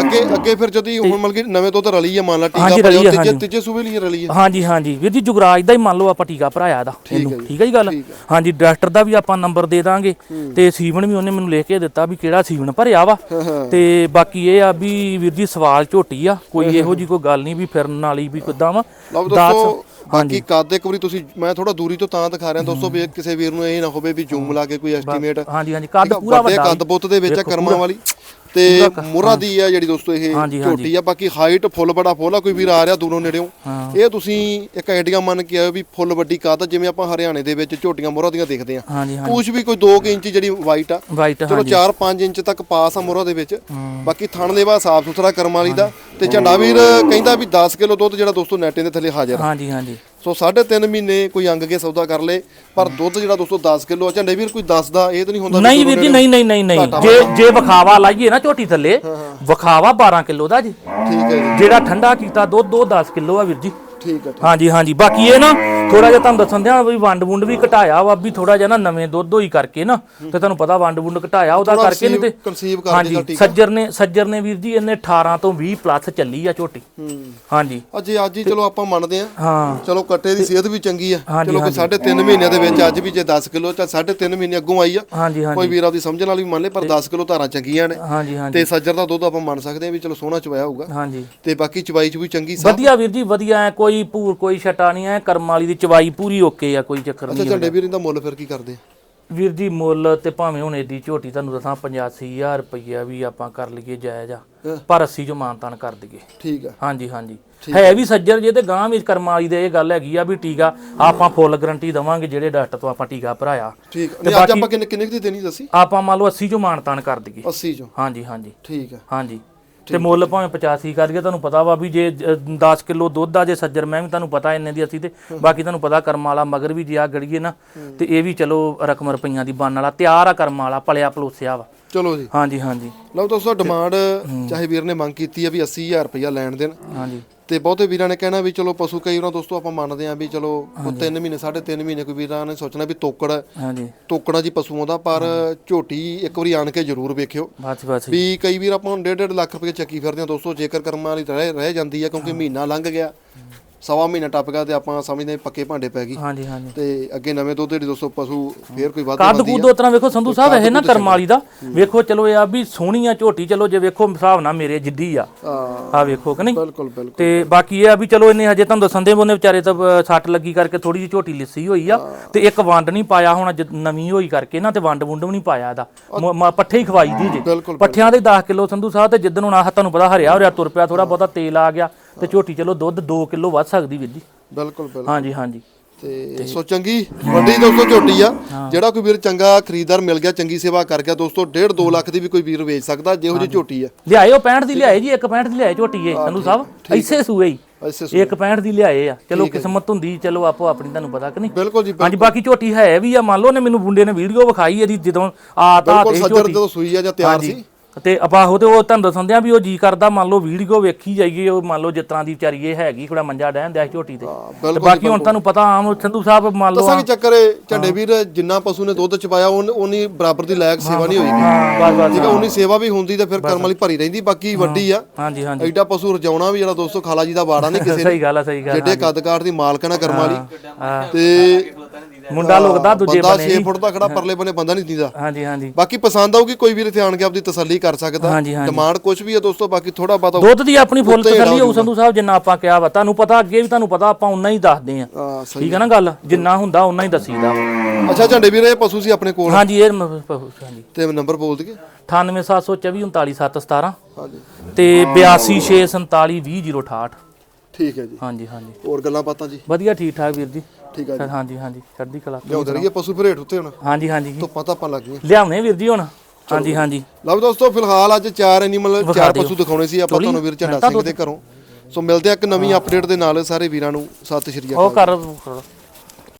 [SPEAKER 1] ਅੱਗੇ ਅੱਗੇ ਫਿਰ ਜਦੋਂ ਹੁਣ ਮਤਲਬ ਕਿ ਨਵੇਂ ਤੋਂ ਤਾਂ ਰਲੀ ਆ ਮੰਨ ਲਾ ਟੀਕਾ ਭਰਿਆ ਤੀਜੇ। ਤੀਜੇ ਸੂਬੇ ਲਈ ਰਲੀ ਆ।
[SPEAKER 2] ਹਾਂਜੀ ਹਾਂਜੀ। ਵੀਰ ਜੀ ਜੁਗਰਾਜ ਦਾ ਹੀ ਮੰਨ ਲਓ ਆਪਾਂ ਟੀਕਾ ਭਰਾਇਆ ਇਹਦਾ ਇਹਨੂੰ। ਠੀਕ ਹੈ ਜੀ ਗੱਲ? ਹਾਂਜੀ ਡਾਕਟਰ ਦਾ ਵੀ ਆਪਾਂ ਨੰਬਰ ਦੇ ਦਾਂਗੇ। ਤੇ ਸੀਵਨ ਵੀ ਉਹਨੇ ਮੈਨੂੰ ਲਿਖ ਕੇ ਦਿੱਤਾ ਵੀ ਕਿਹੜਾ ਸੀਵਨ ਭਰਿਆ ਵਾ। ਤੇ ਬਾਕੀ ਇਹ ਆ ਵੀ ਵੀਰ ਜੀ ਸਵਾਲ ਝੋਟੀ ਆ। ਕੋਈ ਇਹੋ ਜੀ ਕੋਈ ਗੱਲ ਨਹੀਂ ਵੀ ਫਿਰਨ ਵਾਲੀ ਵੀ ਕਿਦਾਂ ਵਾ।
[SPEAKER 1] ਦੋਸਤੋ ਬਾਕੀ ਕੱਦ ਇੱਕ ਵਾਰੀ ਤੁਸੀਂ ਮੈਂ ਥੋੜਾ ਦੂਰੀ ਤੋਂ ਤਾਂ ਦਿਖਾ ਰਿਹਾ ਦੋਸਤੋ ਵੀ ਕਿਸੇ ਵੀਰ ਨੂੰ ਇਹ ਨਾ ਹੋਵੇ ਵੀ ਜ਼ੂਮ ਲਾ ਕੇ ਕੋਈ ਐਸਟੀਮੇਟ
[SPEAKER 2] ਹਾਂਜੀ ਹਾਂਜੀ ਕੱਦ ਪੂਰਾ
[SPEAKER 1] ਵੱਡੇ ਕੱਦ ਬੁੱਤ ਦੇ ਵਿੱਚ ਕਰਮਾਂ ਵਾਲੀ। ਤੇ ਮੁਰਾ ਦੀ ਆ ਜਿਹੜੀ ਦੋਸਤੋ ਇਹ ਝੋਟੀ ਆ ਬਾਕੀ ਹਾਈਟ ਫੁੱਲ ਬੜਾ ਫੁੱਲ ਆ ਕੋਈ ਵੀਰ ਆ ਰਿਹਾ ਦੂਰੋਂ ਨੇੜਿਓਂ। ਇਹ ਤੁਸੀਂ ਇੱਕ ਆਈਡੀਆ ਮੰਨ ਕੇ ਆਇਓ ਵੀ ਫੁੱਲ ਵੱਡੀ ਕੱਦ ਜਿਵੇਂ ਆਪਾਂ ਹਰਿਆਣੇ ਦੇ ਵਿੱਚ ਝੋਟੀਆਂ ਮੁਰਾ ਦੀਆਂ ਦੇਖਦੇ ਆ ਪੂਛ ਵੀ ਕੋਈ 2 ਇੰਚ ਜਿਹੜੀ ਵਾਈਟ ਆ ਚਲੋ 4-5 ਇੰਚ ਤੱਕ ਪਾਸ ਆ ਮੁਰਾ ਦੇ ਵਿੱਚ। ਬਾਕੀ ਥਣ ਦੇ ਬਾਅਦ ਸਾਫ਼ ਸੁਥਰਾ ਕਰਮ ਵਾਲੀ ਦਾ ਤੇ ਝੰਡਾ ਵੀਰ ਕਹਿੰਦਾ ਵੀ 10 ਕਿਲੋ ਦੁੱਧ ਜਿਹੜਾ ਦੋਸਤੋ ਨੈਟੇ ਦੇ ਥੱਲੇ ਹਾਜ਼ਰ।
[SPEAKER 2] ਹਾਂਜੀ ਹਾਂਜੀ।
[SPEAKER 1] ਸੋ 3.5 ਮਹੀਨੇ ਕੋਈ ਅੰਗ ਕੇ ਸੌਦਾ ਕਰ ਲੇ ਪਰ ਦੁੱਧ ਜਿਹੜਾ ਦੋਸਤੋ 10 ਕਿਲੋ ਝੰਡੇ ਵੀਰ ਕੋਈ ਦੱਸਦਾ ਇਹ ਤਾਂ ਨਹੀਂ ਹੁੰਦਾ
[SPEAKER 2] ਨਹੀਂ ਵੀਰ ਜੀ ਨਹੀਂ ਨਹੀਂ ਨਹੀਂ ਨਹੀਂ। ਜੇ ਜੇ ਵਿਖਾਵਾ ਲਾਈਏ ਨਾ ਝੋਟੀ ਥੱਲੇ ਵਿਖਾਵਾ 12 ਕਿਲੋ ਦਾ ਜੀ।
[SPEAKER 1] ਠੀਕ ਹੈ ਜੀ।
[SPEAKER 2] ਜਿਹੜਾ ਠੰਡਾ ਕੀਤਾ ਦੁੱਧ ਉਹ 10 ਕਿਲੋ ਆ ਵੀਰ ਜੀ।
[SPEAKER 1] ਠੀਕ ਹੈ।
[SPEAKER 2] ਹਾਂਜੀ ਹਾਂਜੀ। ਬਾਕੀ ਇਹ ਨਾ ਥੋੜਾ ਜਿਹਾ ਤੁਹਾਨੂੰ ਦੱਸਣ ਦਿਆਂ ਵੀ ਵੰਡ ਵੁੰਡ ਵੀ ਘਟਾਇਆ ਵਾ ਵੀ ਥੋੜਾ ਜਿਹਾ ਨਾ ਨਵੇਂ ਦੁੱਧ ਹੋਈ ਕਰਕੇ ਨਾ ਤੇ ਤੁਹਾਨੂੰ ਪਤਾ ਵੰਡ ਵੁੰਡ ਘਟਾਇਆ ਉਹਦਾ ਕਰਕੇ ਨਹੀਂ ਤੇ
[SPEAKER 1] ਕਰ ਟੀਕਾ।
[SPEAKER 2] ਸੱਜਰ ਨੇ ਸੱਜਰ ਨੇ ਵੀਰ ਜੀ ਇਹਨੇ 18 ਤੋਂ 20 ਪਲੱਸ ਚੱਲੀ ਆ ਝੋਟੀ। ਹਾਂਜੀ।
[SPEAKER 1] ਅਜੇ ਅੱਜ ਹੀ ਚਲੋ ਆਪਾਂ ਮੰਨਦੇ ਆ।
[SPEAKER 2] ਹਾਂ।
[SPEAKER 1] ਚਲੋ ਕੱਟੇ ਦੀ ਸਿਹਤ ਵੀ ਚੰਗੀ ਆ। ਚਲੋ ਕੋਈ 3.5 ਮਹੀਨਿਆਂ ਦੇ ਵਿੱਚ ਅੱਜ ਵੀ ਜੇ 10 ਕਿਲੋ ਤਾਂ 3.5 ਮਹੀਨੇ ਅੱਗੋਂ ਆਈ ਆ ਕੋਈ ਵੀਰ ਆਪਦੀ ਸਮਝਣ ਵਾਲੀ ਵੀ ਮੰਨ ਲੇ ਪਰ 10 ਕਿਲੋ ਧਾਰਾਂ ਚੰਗੀਆਂ ਨੇ।
[SPEAKER 2] ਹਾਂਜੀ ਹਾਂਜੀ।
[SPEAKER 1] ਤੇ ਸੱਜਰ ਦਾ ਦੁੱਧ ਆਪਾਂ ਮੰਨ ਸਕਦੇ ਆ ਵੀ ਚਲੋ ਸੋਹਣਾ ਚਵਾਇਆ ਹੋਊਗਾ।
[SPEAKER 2] ਹਾਂਜੀ।
[SPEAKER 1] ਤੇ ਬਾਕੀ ਚਵਾਈ ਚ ਵੀ ਚੰਗੀ
[SPEAKER 2] ਵਧੀਆ ਵੀਰ ਜੀ ਵਧੀਆ ਕੋਈ ਭੂਰ ਕੋਈ ਛਟਾ ਨਹੀਂ ਐ ਕਰਮ ਵਾਲੀ ਦੀ ਚਵਾਈ ਪੂਰੀ ਓਕੇ ਆ ਕੋਈ ਚੱਕਰ
[SPEAKER 1] ਅੱਛਾ
[SPEAKER 2] ਨਹੀਂ
[SPEAKER 1] ਝੰਡੇ ਵੀਰ ਇਹਦਾ ਮੁੱਲ ਫਿਰ ਕੀ ਕਰਦੇ ਆ?
[SPEAKER 2] ਵੀਰ ਜੀ ਮੁੱਲ ਤੇ ਭਾਵੇਂ ਹੁਣ ਏਡੀ ਝੋਟੀ ਤੁਹਾਨੂੰ ਦੱਸਾਂ 85000 ਰੁਪਈਆ ਵੀ ਆਪਾਂ ਕਰ ਲਈਏ ਜਾਇਜ਼ ਆ
[SPEAKER 1] ਹਾਂ।
[SPEAKER 2] ਪਰ 80 ਚੋਂ ਮਾਨਤਾਨ ਕਰ ਦਈਏ।
[SPEAKER 1] ਠੀਕ ਆ।
[SPEAKER 2] ਹਾਂਜੀ ਹਾਂਜੀ। ਹੈ ਵੀ ਸੱਜਰ ਜੇ ਤੇ ਗਾਂ ਵੀ ਕਰਮ ਵਾਲੀ ਦੇ ਇਹ ਗੱਲ ਹੈਗੀ ਆ ਵੀ ਟੀਕਾ ਆਪਾਂ ਫੁੱਲ ਗਰੰਟੀ ਦਵਾਂਗੇ ਜਿਹੜੇ ਡਾਕਟਰ ਤੋਂ ਆਪਾਂ ਟੀਕਾ ਭਰਾਇਆ।
[SPEAKER 1] ਠੀਕ। ਆ। ਨਹੀਂ ਅੱਜ ਆਪਾਂ ਕਿੰਨੇ ਕਿੰਨੇ ਕੁ ਦੀ ਦੇਣੀ ਦੱਸੀ
[SPEAKER 2] ਆਪਾਂ ਮੰਨ ਲਓ 80 ਚੋਂ ਮਾਨਤਾਨ ਕਰ ਦਈਏ।
[SPEAKER 1] 80 ਚੋਂ
[SPEAKER 2] ਹਾਂਜੀ ਹਾਂਜੀ।
[SPEAKER 1] ਠੀਕ ਆ।
[SPEAKER 2] ਹਾਂਜੀ। ਤੇ ਮੁੱਲ ਭਾਵੇਂ 85 ਕਰ ਗਿਆ ਤੁਹਾਨੂੰ ਪਤਾ ਵਾ ਵੀ ਜੇ ਅ, 10 ਕਿਲੋ ਦੁੱਧ ਆ ਜੇ ਸੱਜਰ ਮੈਂ ਵੀ ਤੁਹਾਨੂੰ ਪਤਾ ਇੰਨੇ ਦੀ ਅਸੀਂ ਤੇ ਬਾਕੀ ਤੁਹਾਨੂੰ ਪਤਾ ਕਰਮ ਵਾਲਾ ਮਗਰ ਵੀ ਜੇ ਆ ਗੜੀਏ ਨਾ ਤੇ ਇਹ ਵੀ ਚਲੋ ਰਕਮ ਰੁਪਈਆਂ ਦੀ ਬਣ ਵਾਲਾ ਤਿਆਰ ਆ ਕਰਮ ਵਾਲਾ ਪਲਿਆ ਪਲੋਸਿਆ ਵਾ।
[SPEAKER 1] ਚਲੋ ਜੀ।
[SPEAKER 2] ਹਾਂਜੀ ਹਾਂਜੀ।
[SPEAKER 1] ਲਓ ਦੋਸਤੋ ਡਿਮਾਂਡ ਚਾਹੇ ਵੀਰ ਨੇ ਮੰਗ ਕੀਤੀ ਆ ਵੀ 80000 ਰੁਪਇਆ ਲੈਣ ਦੇਣ।
[SPEAKER 2] ਹਾਂਜੀ।
[SPEAKER 1] ਤੇ ਬਹੁਤੇ ਵੀਰਾਂ ਨੇ ਕਹਿਣਾ ਵੀ ਚਲੋ ਪਸ਼ੂ ਕਈ ਵਾਰ ਦੋਸਤੋ ਆਪਾਂ ਮੰਨਦੇ ਆ ਵੀ ਚਲੋ ਉਹ 3 ਮਹੀਨੇ 3.5 ਮਹੀਨੇ ਕੋਈ ਵੀਰਾਂ ਨੇ ਸੋਚਣਾ ਵੀ ਤੋਕੜ।
[SPEAKER 2] ਹਾਂਜੀ।
[SPEAKER 1] ਤੋਕੜਾ ਜੀ ਪਸ਼ੂਆਂ ਦਾ ਪਰ ਝੋਟੀ ਇੱਕ ਵਾਰੀ ਆਣ ਕੇ ਜ਼ਰੂਰ ਵੇਖਿਓ।
[SPEAKER 2] ਬਸ ਬਸ
[SPEAKER 1] ਵੀ ਕਈ ਵੀਰ ਆਪਾਂ ਹੁਣ 1.5 ਲੱਖ ਰੁਪਏ ਚੱਕੀ ਫਿਰਦੇ ਆ ਦੋਸਤੋ ਜੇਕਰ ਕਰਮਾਂ ਵਾਲੀ ਰਹਿ ਰਹਿ ਜਾਂਦੀ ਆ ਕਿਉਂਕਿ ਮਹੀਨਾ ਲੰਘ ਗਿਆ। ਸਵਾ ਮਹੀਨਾ ਟੱਪ ਗਿਆ ਤੇ ਆਪਾਂ ਸਮਝਦੇ ਹਾਂ ਪੱਕੇ ਭਾਂਡੇ ਪੈ ਗਈ
[SPEAKER 2] ਹਾਂਜੀ ਹਾਂਜੀ।
[SPEAKER 1] ਤੇ ਅੱਗੇ ਨਵੇਂ ਦੁੱਧ ਜਿਹੜੀ ਦੋਸਤੋ ਪਸ਼ੂ ਫੇਰ ਕੋਈ ਵੱਧ
[SPEAKER 2] ਕੱਦ ਕੁੱਦ ਉਸ ਤਰ੍ਹਾਂ ਵੇਖੋ ਸੰਧੂ ਸਾਹਿਬ ਇਹ ਨਾ ਕਰਮ ਵਾਲੀ ਦਾ। ਵੇਖੋ ਚਲੋ ਇਹ ਆ ਵੀ ਸੋਹਣੀ ਆ ਝੋਟੀ ਚਲੋ ਜੇ ਵੇਖੋ ਹਿਸਾਬ ਨਾਲ ਮੇਰੇ ਜਿੱਡੀ ਆ। ਆ ਵੇਖੋ ਕਿ ਨਹੀਂ?
[SPEAKER 1] ਬਿਲਕੁਲ ਬਿਲਕੁਲ।
[SPEAKER 2] ਤੇ ਬਾਕੀ ਇਹ ਆ ਵੀ ਚਲੋ ਇਹਨੇ ਹਜੇ ਤੁਹਾਨੂੰ ਦੱਸਣ ਦੇ ਉਹਨੇ ਵਿਚਾਰੇ ਤਾਂ ਸੱਟ ਲੱਗੀ ਕਰਕੇ ਥੋੜੀ ਜਿਹੀ ਝੋਟੀ ਲਿੱਸੀ ਹੋਈ ਆ। ਤੇ ਇੱਕ ਵੰਡ ਨਹੀਂ ਪਾਇਆ ਹੁਣ ਜਦ ਨਵੀਂ ਹੋਈ ਕਰਕੇ ਨਾ ਤੇ ਵੰਡ ਵੁੰਡ ਵੀ ਨਹੀਂ ਪਾਇਆ ਇਹਦਾ। ਪੱਠੇ ਹੀ ਖਵਾਈ ਦੀ ਜੀ। ਪੱਠਿਆਂ ਦੇ 10 ਕਿਲੋ ਸੰਧੂ ਸਾਹਿਬ ਤੇ ਜਿੱਦਣ ਹੁਣ ਆਹ ਤੁਹਾਨੂੰ ਪਤਾ ਹਰਿਆ ਹੋਰਿਆ ਤੁਰ ਪਿਆ ਥੋੜਾ ਬਹੁਤਾ ਤੇਲ ਆ ਗਿਆ। ਤੇ ਝੋਟੀ ਚਲੋ ਦੁੱਧ 2 ਕਿਲੋ ਵੱਧ ਸਕਦੀ ਵੀਰ ਜੀ।
[SPEAKER 1] ਬਿਲਕੁਲ ਬਿਲਕੁਲ।
[SPEAKER 2] ਹਾਂਜੀ ਹਾਂਜੀ।
[SPEAKER 1] ਤੇ ਸੋ ਚੰਗੀ ਵੱਡੀ ਦੋਸਤੋ ਝੋਟੀ ਆ। ਜਿਹੜਾ ਕੋਈ ਵੀਰ ਚੰਗਾ ਖਰੀਦਦਾਰ ਮਿਲ ਗਿਆ ਚੰਗੀ ਸੇਵਾ ਕਰ ਗਿਆ ਦੋਸਤੋ 1.5 2 ਲੱਖ ਦੀ ਵੀ ਕੋਈ ਵੀਰ ਵੇਚ ਸਕਦਾ ਜਿਹੋ ਜਿਹੀ ਝੋਟੀ ਆ।
[SPEAKER 2] ਉਹ 65 ਦੀ ਲਿਆਏ ਜੀ ਇੱਕ 65 ਦੀ ਲਿਆਏ ਝੋਟੀ ਇਹ ਸੰਧੂ ਸਾਹਿਬ। ਐਸੇ ਸੂਏ ਹੀ।
[SPEAKER 1] ਐਸੇ
[SPEAKER 2] ਇੱਕ 65 ਦੀ ਲਿਆਏ ਆ। ਚਲੋ ਕਿਸਮਤ ਹੁੰਦੀ ਚਲੋ ਆਪੋ ਆਪਣੀ ਤੁਹਾਨੂੰ ਪਤਾ ਕਿ ਨਹੀਂ?
[SPEAKER 1] ਬਿਲਕੁਲ ਜੀ
[SPEAKER 2] ਹਾਂਜੀ ਬਾਕੀ ਝੋਟੀ ਹੈ ਵੀ ਆ ਮੰਨ ਲਓ ਨੇ ਮੈਨੂੰ ਮੁੰਡੇ ਨੇ ਵੀਡੀਓ ਵਿਖਾਈ ਇਹਦੀ ਜਦੋਂ ਆ ਤਾ
[SPEAKER 1] ਸੱਜਰ
[SPEAKER 2] ਝੋਟੀ।
[SPEAKER 1] ਜਦੋਂ ਸੂਈ ਆ ਜਾਂ ਤਿਆਰ ਸੀ।
[SPEAKER 2] ਤੇ ਅਬਾਹੋ ਤੇ ਉਹ ਤੁਹਾਨੂੰ ਦੱਸਣ ਦਿਆਂ ਵੀ ਉਹ ਜੀ ਕਰਦਾ ਮੰਨ ਲਓ ਵੀਡੀਓ ਵੇਖੀ ਜਾਈਏ ਉਹ ਮੰਨ ਲਓ ਜਿਸ ਤਰ੍ਹਾਂ ਦੀ ਵਿਚਾਰੀ ਇਹ ਹੈਗੀ ਥੋੜਾ ਮੰਜਾ ਡਹਿਣ ਦਿਆ ਝੋਟੀ ਤੇ। ਤੇ ਬਾਕੀ ਹੁਣ ਤੁਹਾਨੂੰ ਪਤਾ ਆਮ ਸੰਧੂ ਸਾਹਿਬ ਮੰਨ ਲਓ
[SPEAKER 1] ਦੱਸਾਂ ਕੀ ਚੱਕਰ ਏ ਝੰਡੇ ਵੀਰ ਜਿੰਨਾ ਪਸ਼ੂ ਨੇ ਦੁੱਧ ਚਪਾਇਆ ਉਨੀ ਬਰਾਬਰ ਦੀ ਲਾਇਕ ਸੇਵਾ ਨਹੀਂ ਹੋਈਗੀ।
[SPEAKER 2] ਹਾਂ ਬਸ ਬਸ
[SPEAKER 1] ਠੀਕ ਆ ਉਨੀ ਸੇਵਾ ਵੀ ਹੁੰਦੀ ਤੇ ਫਿਰ ਕਰਮ ਵਾਲੀ ਭਰੀ ਰਹਿੰਦੀ ਬਾਕੀ ਵੱਡੀ ਆ।
[SPEAKER 2] ਹਾਂਜੀ ਹਾਂਜੀ।
[SPEAKER 1] ਐਡਾ ਪਸ਼ੂ ਰਜਾਉਣਾ ਵੀ ਜਿਹੜਾ ਦੋਸਤੋ ਖਾਲਾ ਜੀ ਦਾ ਬਾੜਾ ਨਹੀਂ ਕਿਸੇ ਨੇ।
[SPEAKER 2] ਸਹੀ ਗੱਲ ਆ ਸਹੀ ਗੱਲ
[SPEAKER 1] ਜਿੱਡੇ ਕੱਦ ਕਾਠ ਦੀ ਮਾਲਕਣਾ ਕਰਮ ਵਾਲੀ।
[SPEAKER 2] ਹਾਂ।
[SPEAKER 1] ਤੇ
[SPEAKER 2] ਮੁੰਡਾ ਲੁਕਦਾ ਦੂਜੇ
[SPEAKER 1] ਬੰਦਾ
[SPEAKER 2] ਬਨੇ
[SPEAKER 1] 6 ਫੁੱਟ ਦਾ ਖੜਾ ਪਰਲੇ ਬੰਨੇ ਬੰਦਾ ਨਹੀਂ ਦਿੰਦਾ।
[SPEAKER 2] ਹਾਂਜੀ ਹਾਂਜੀ।
[SPEAKER 1] ਬਾਕੀ ਪਸੰਦ ਆਊਗੀ ਕੋਈ ਵੀ ਇੱਥੇ ਆਣ ਕੇ ਆਪਦੀ ਤਸੱਲੀ ਕਰ ਸਕਦਾ।
[SPEAKER 2] ਹਾਂਜੀ ਹਾਂਜੀ।
[SPEAKER 1] ਡਿਮਾਂਡ ਕੁਝ ਵੀ ਹੈ ਦੋਸਤੋ ਬਾਕੀ ਥੋੜਾ ਬਹੁਤਾ
[SPEAKER 2] ਦੁੱਧ ਦੀ ਆਪਣੀ ਫੁੱਲ ਤਸੱਲੀ ਹੋਊ ਸੰਧੂ ਸਾਹਿਬ ਜਿੰਨਾ ਆਪਾਂ ਕਿਹਾ ਵਾ। ਤੁਹਾਨੂੰ ਪਤਾ ਅੱਗੇ ਵੀ ਤੁਹਾਨੂੰ ਪਤਾ ਆਪਾਂ ਉਨਾ ਹੀ ਦੱਸਦੇ ਆ
[SPEAKER 1] ਹਾਂ ਸਹੀ
[SPEAKER 2] ਠੀਕ ਹੈ ਨਾ ਗੱਲ? ਜਿੰਨਾ ਹੁੰਦਾ ਉਨਾ ਹੀ ਦੱਸੀਦਾ।
[SPEAKER 1] ਅੱਛਾ ਝੰਡੇ ਵੀਰ ਇਹ ਪਸ਼ੂ ਸੀ ਆਪਣੇ ਕੋਲ?
[SPEAKER 2] ਹਾਂਜੀ ਇਹ ਮ- ਪ- ਹਾਂਜੀ।
[SPEAKER 1] ਤੇ ਨੰਬਰ ਬੋਲ ਦਈਏ?
[SPEAKER 2] 98724
[SPEAKER 1] ਹਾਂਜੀ।
[SPEAKER 2] ਤੇ 8264420068
[SPEAKER 1] ਠੀਕ ਹੈ ਜੀ।
[SPEAKER 2] ਹਾਂਜੀ ਹਾਂਜੀ।
[SPEAKER 1] ਹੋਰ ਗੱਲਾਂ ਬਾਤਾਂ ਜੀ?
[SPEAKER 2] ਵਧੀਆ ਠੀਕ ਠਾਕ ਵੀਰ ਜੀ।
[SPEAKER 1] ਠੀਕ ਹੈ ਜੀ।
[SPEAKER 2] ਹਾਂਜੀ ਹਾਂਜੀ। ਚੜ੍ਹਦੀ ਕਲਾ
[SPEAKER 1] ਲਿਆਉਂਦੇ ਰਹੀਏ ਪਸ਼ੂ ਫਿਰ ਹੇਠ ਉੱਤੇ ਹੁਣ।
[SPEAKER 2] ਹਾਂਜੀ ਹਾਂਜੀ
[SPEAKER 1] ਧੁੱਪਾਂ ਤਾਂ ਆਪਾਂ ਲੱਗ ਗਈਆਂ।
[SPEAKER 2] ਲਿਆਉਣੇ ਵੀਰ ਜੀ ਹੁਣ। ਹਾਂਜੀ ਹਾਂਜੀ।
[SPEAKER 1] ਲਓ ਦੋਸਤੋ ਫਿਲਹਾਲ ਅੱਜ ਚਾਰ ਐਨੀਮਲ ਚਾਰ
[SPEAKER 2] ਦਿਓ।
[SPEAKER 1] ਪਸ਼ੂ ਦਿਖਾਉਣੇ ਸੀ। ਆਪਾਂ ਤੁਹਾਨੂੰ ਵੀਰ ਝੰਡਾ ਸਿੰਘ ਦੇ ਘਰੋਂ। ਸੋ ਮਿਲਦੇ ਆ ਇੱਕ ਨਵੀਂ ਅਪਡੇਟ ਦੇ ਨਾਲ ਸਾਰੇ ਵੀਰਾਂ ਨੂੰ। ਸਤਿ ਸ਼੍ਰੀ ਅਕਾਲ
[SPEAKER 2] ਉਹ ਕਰ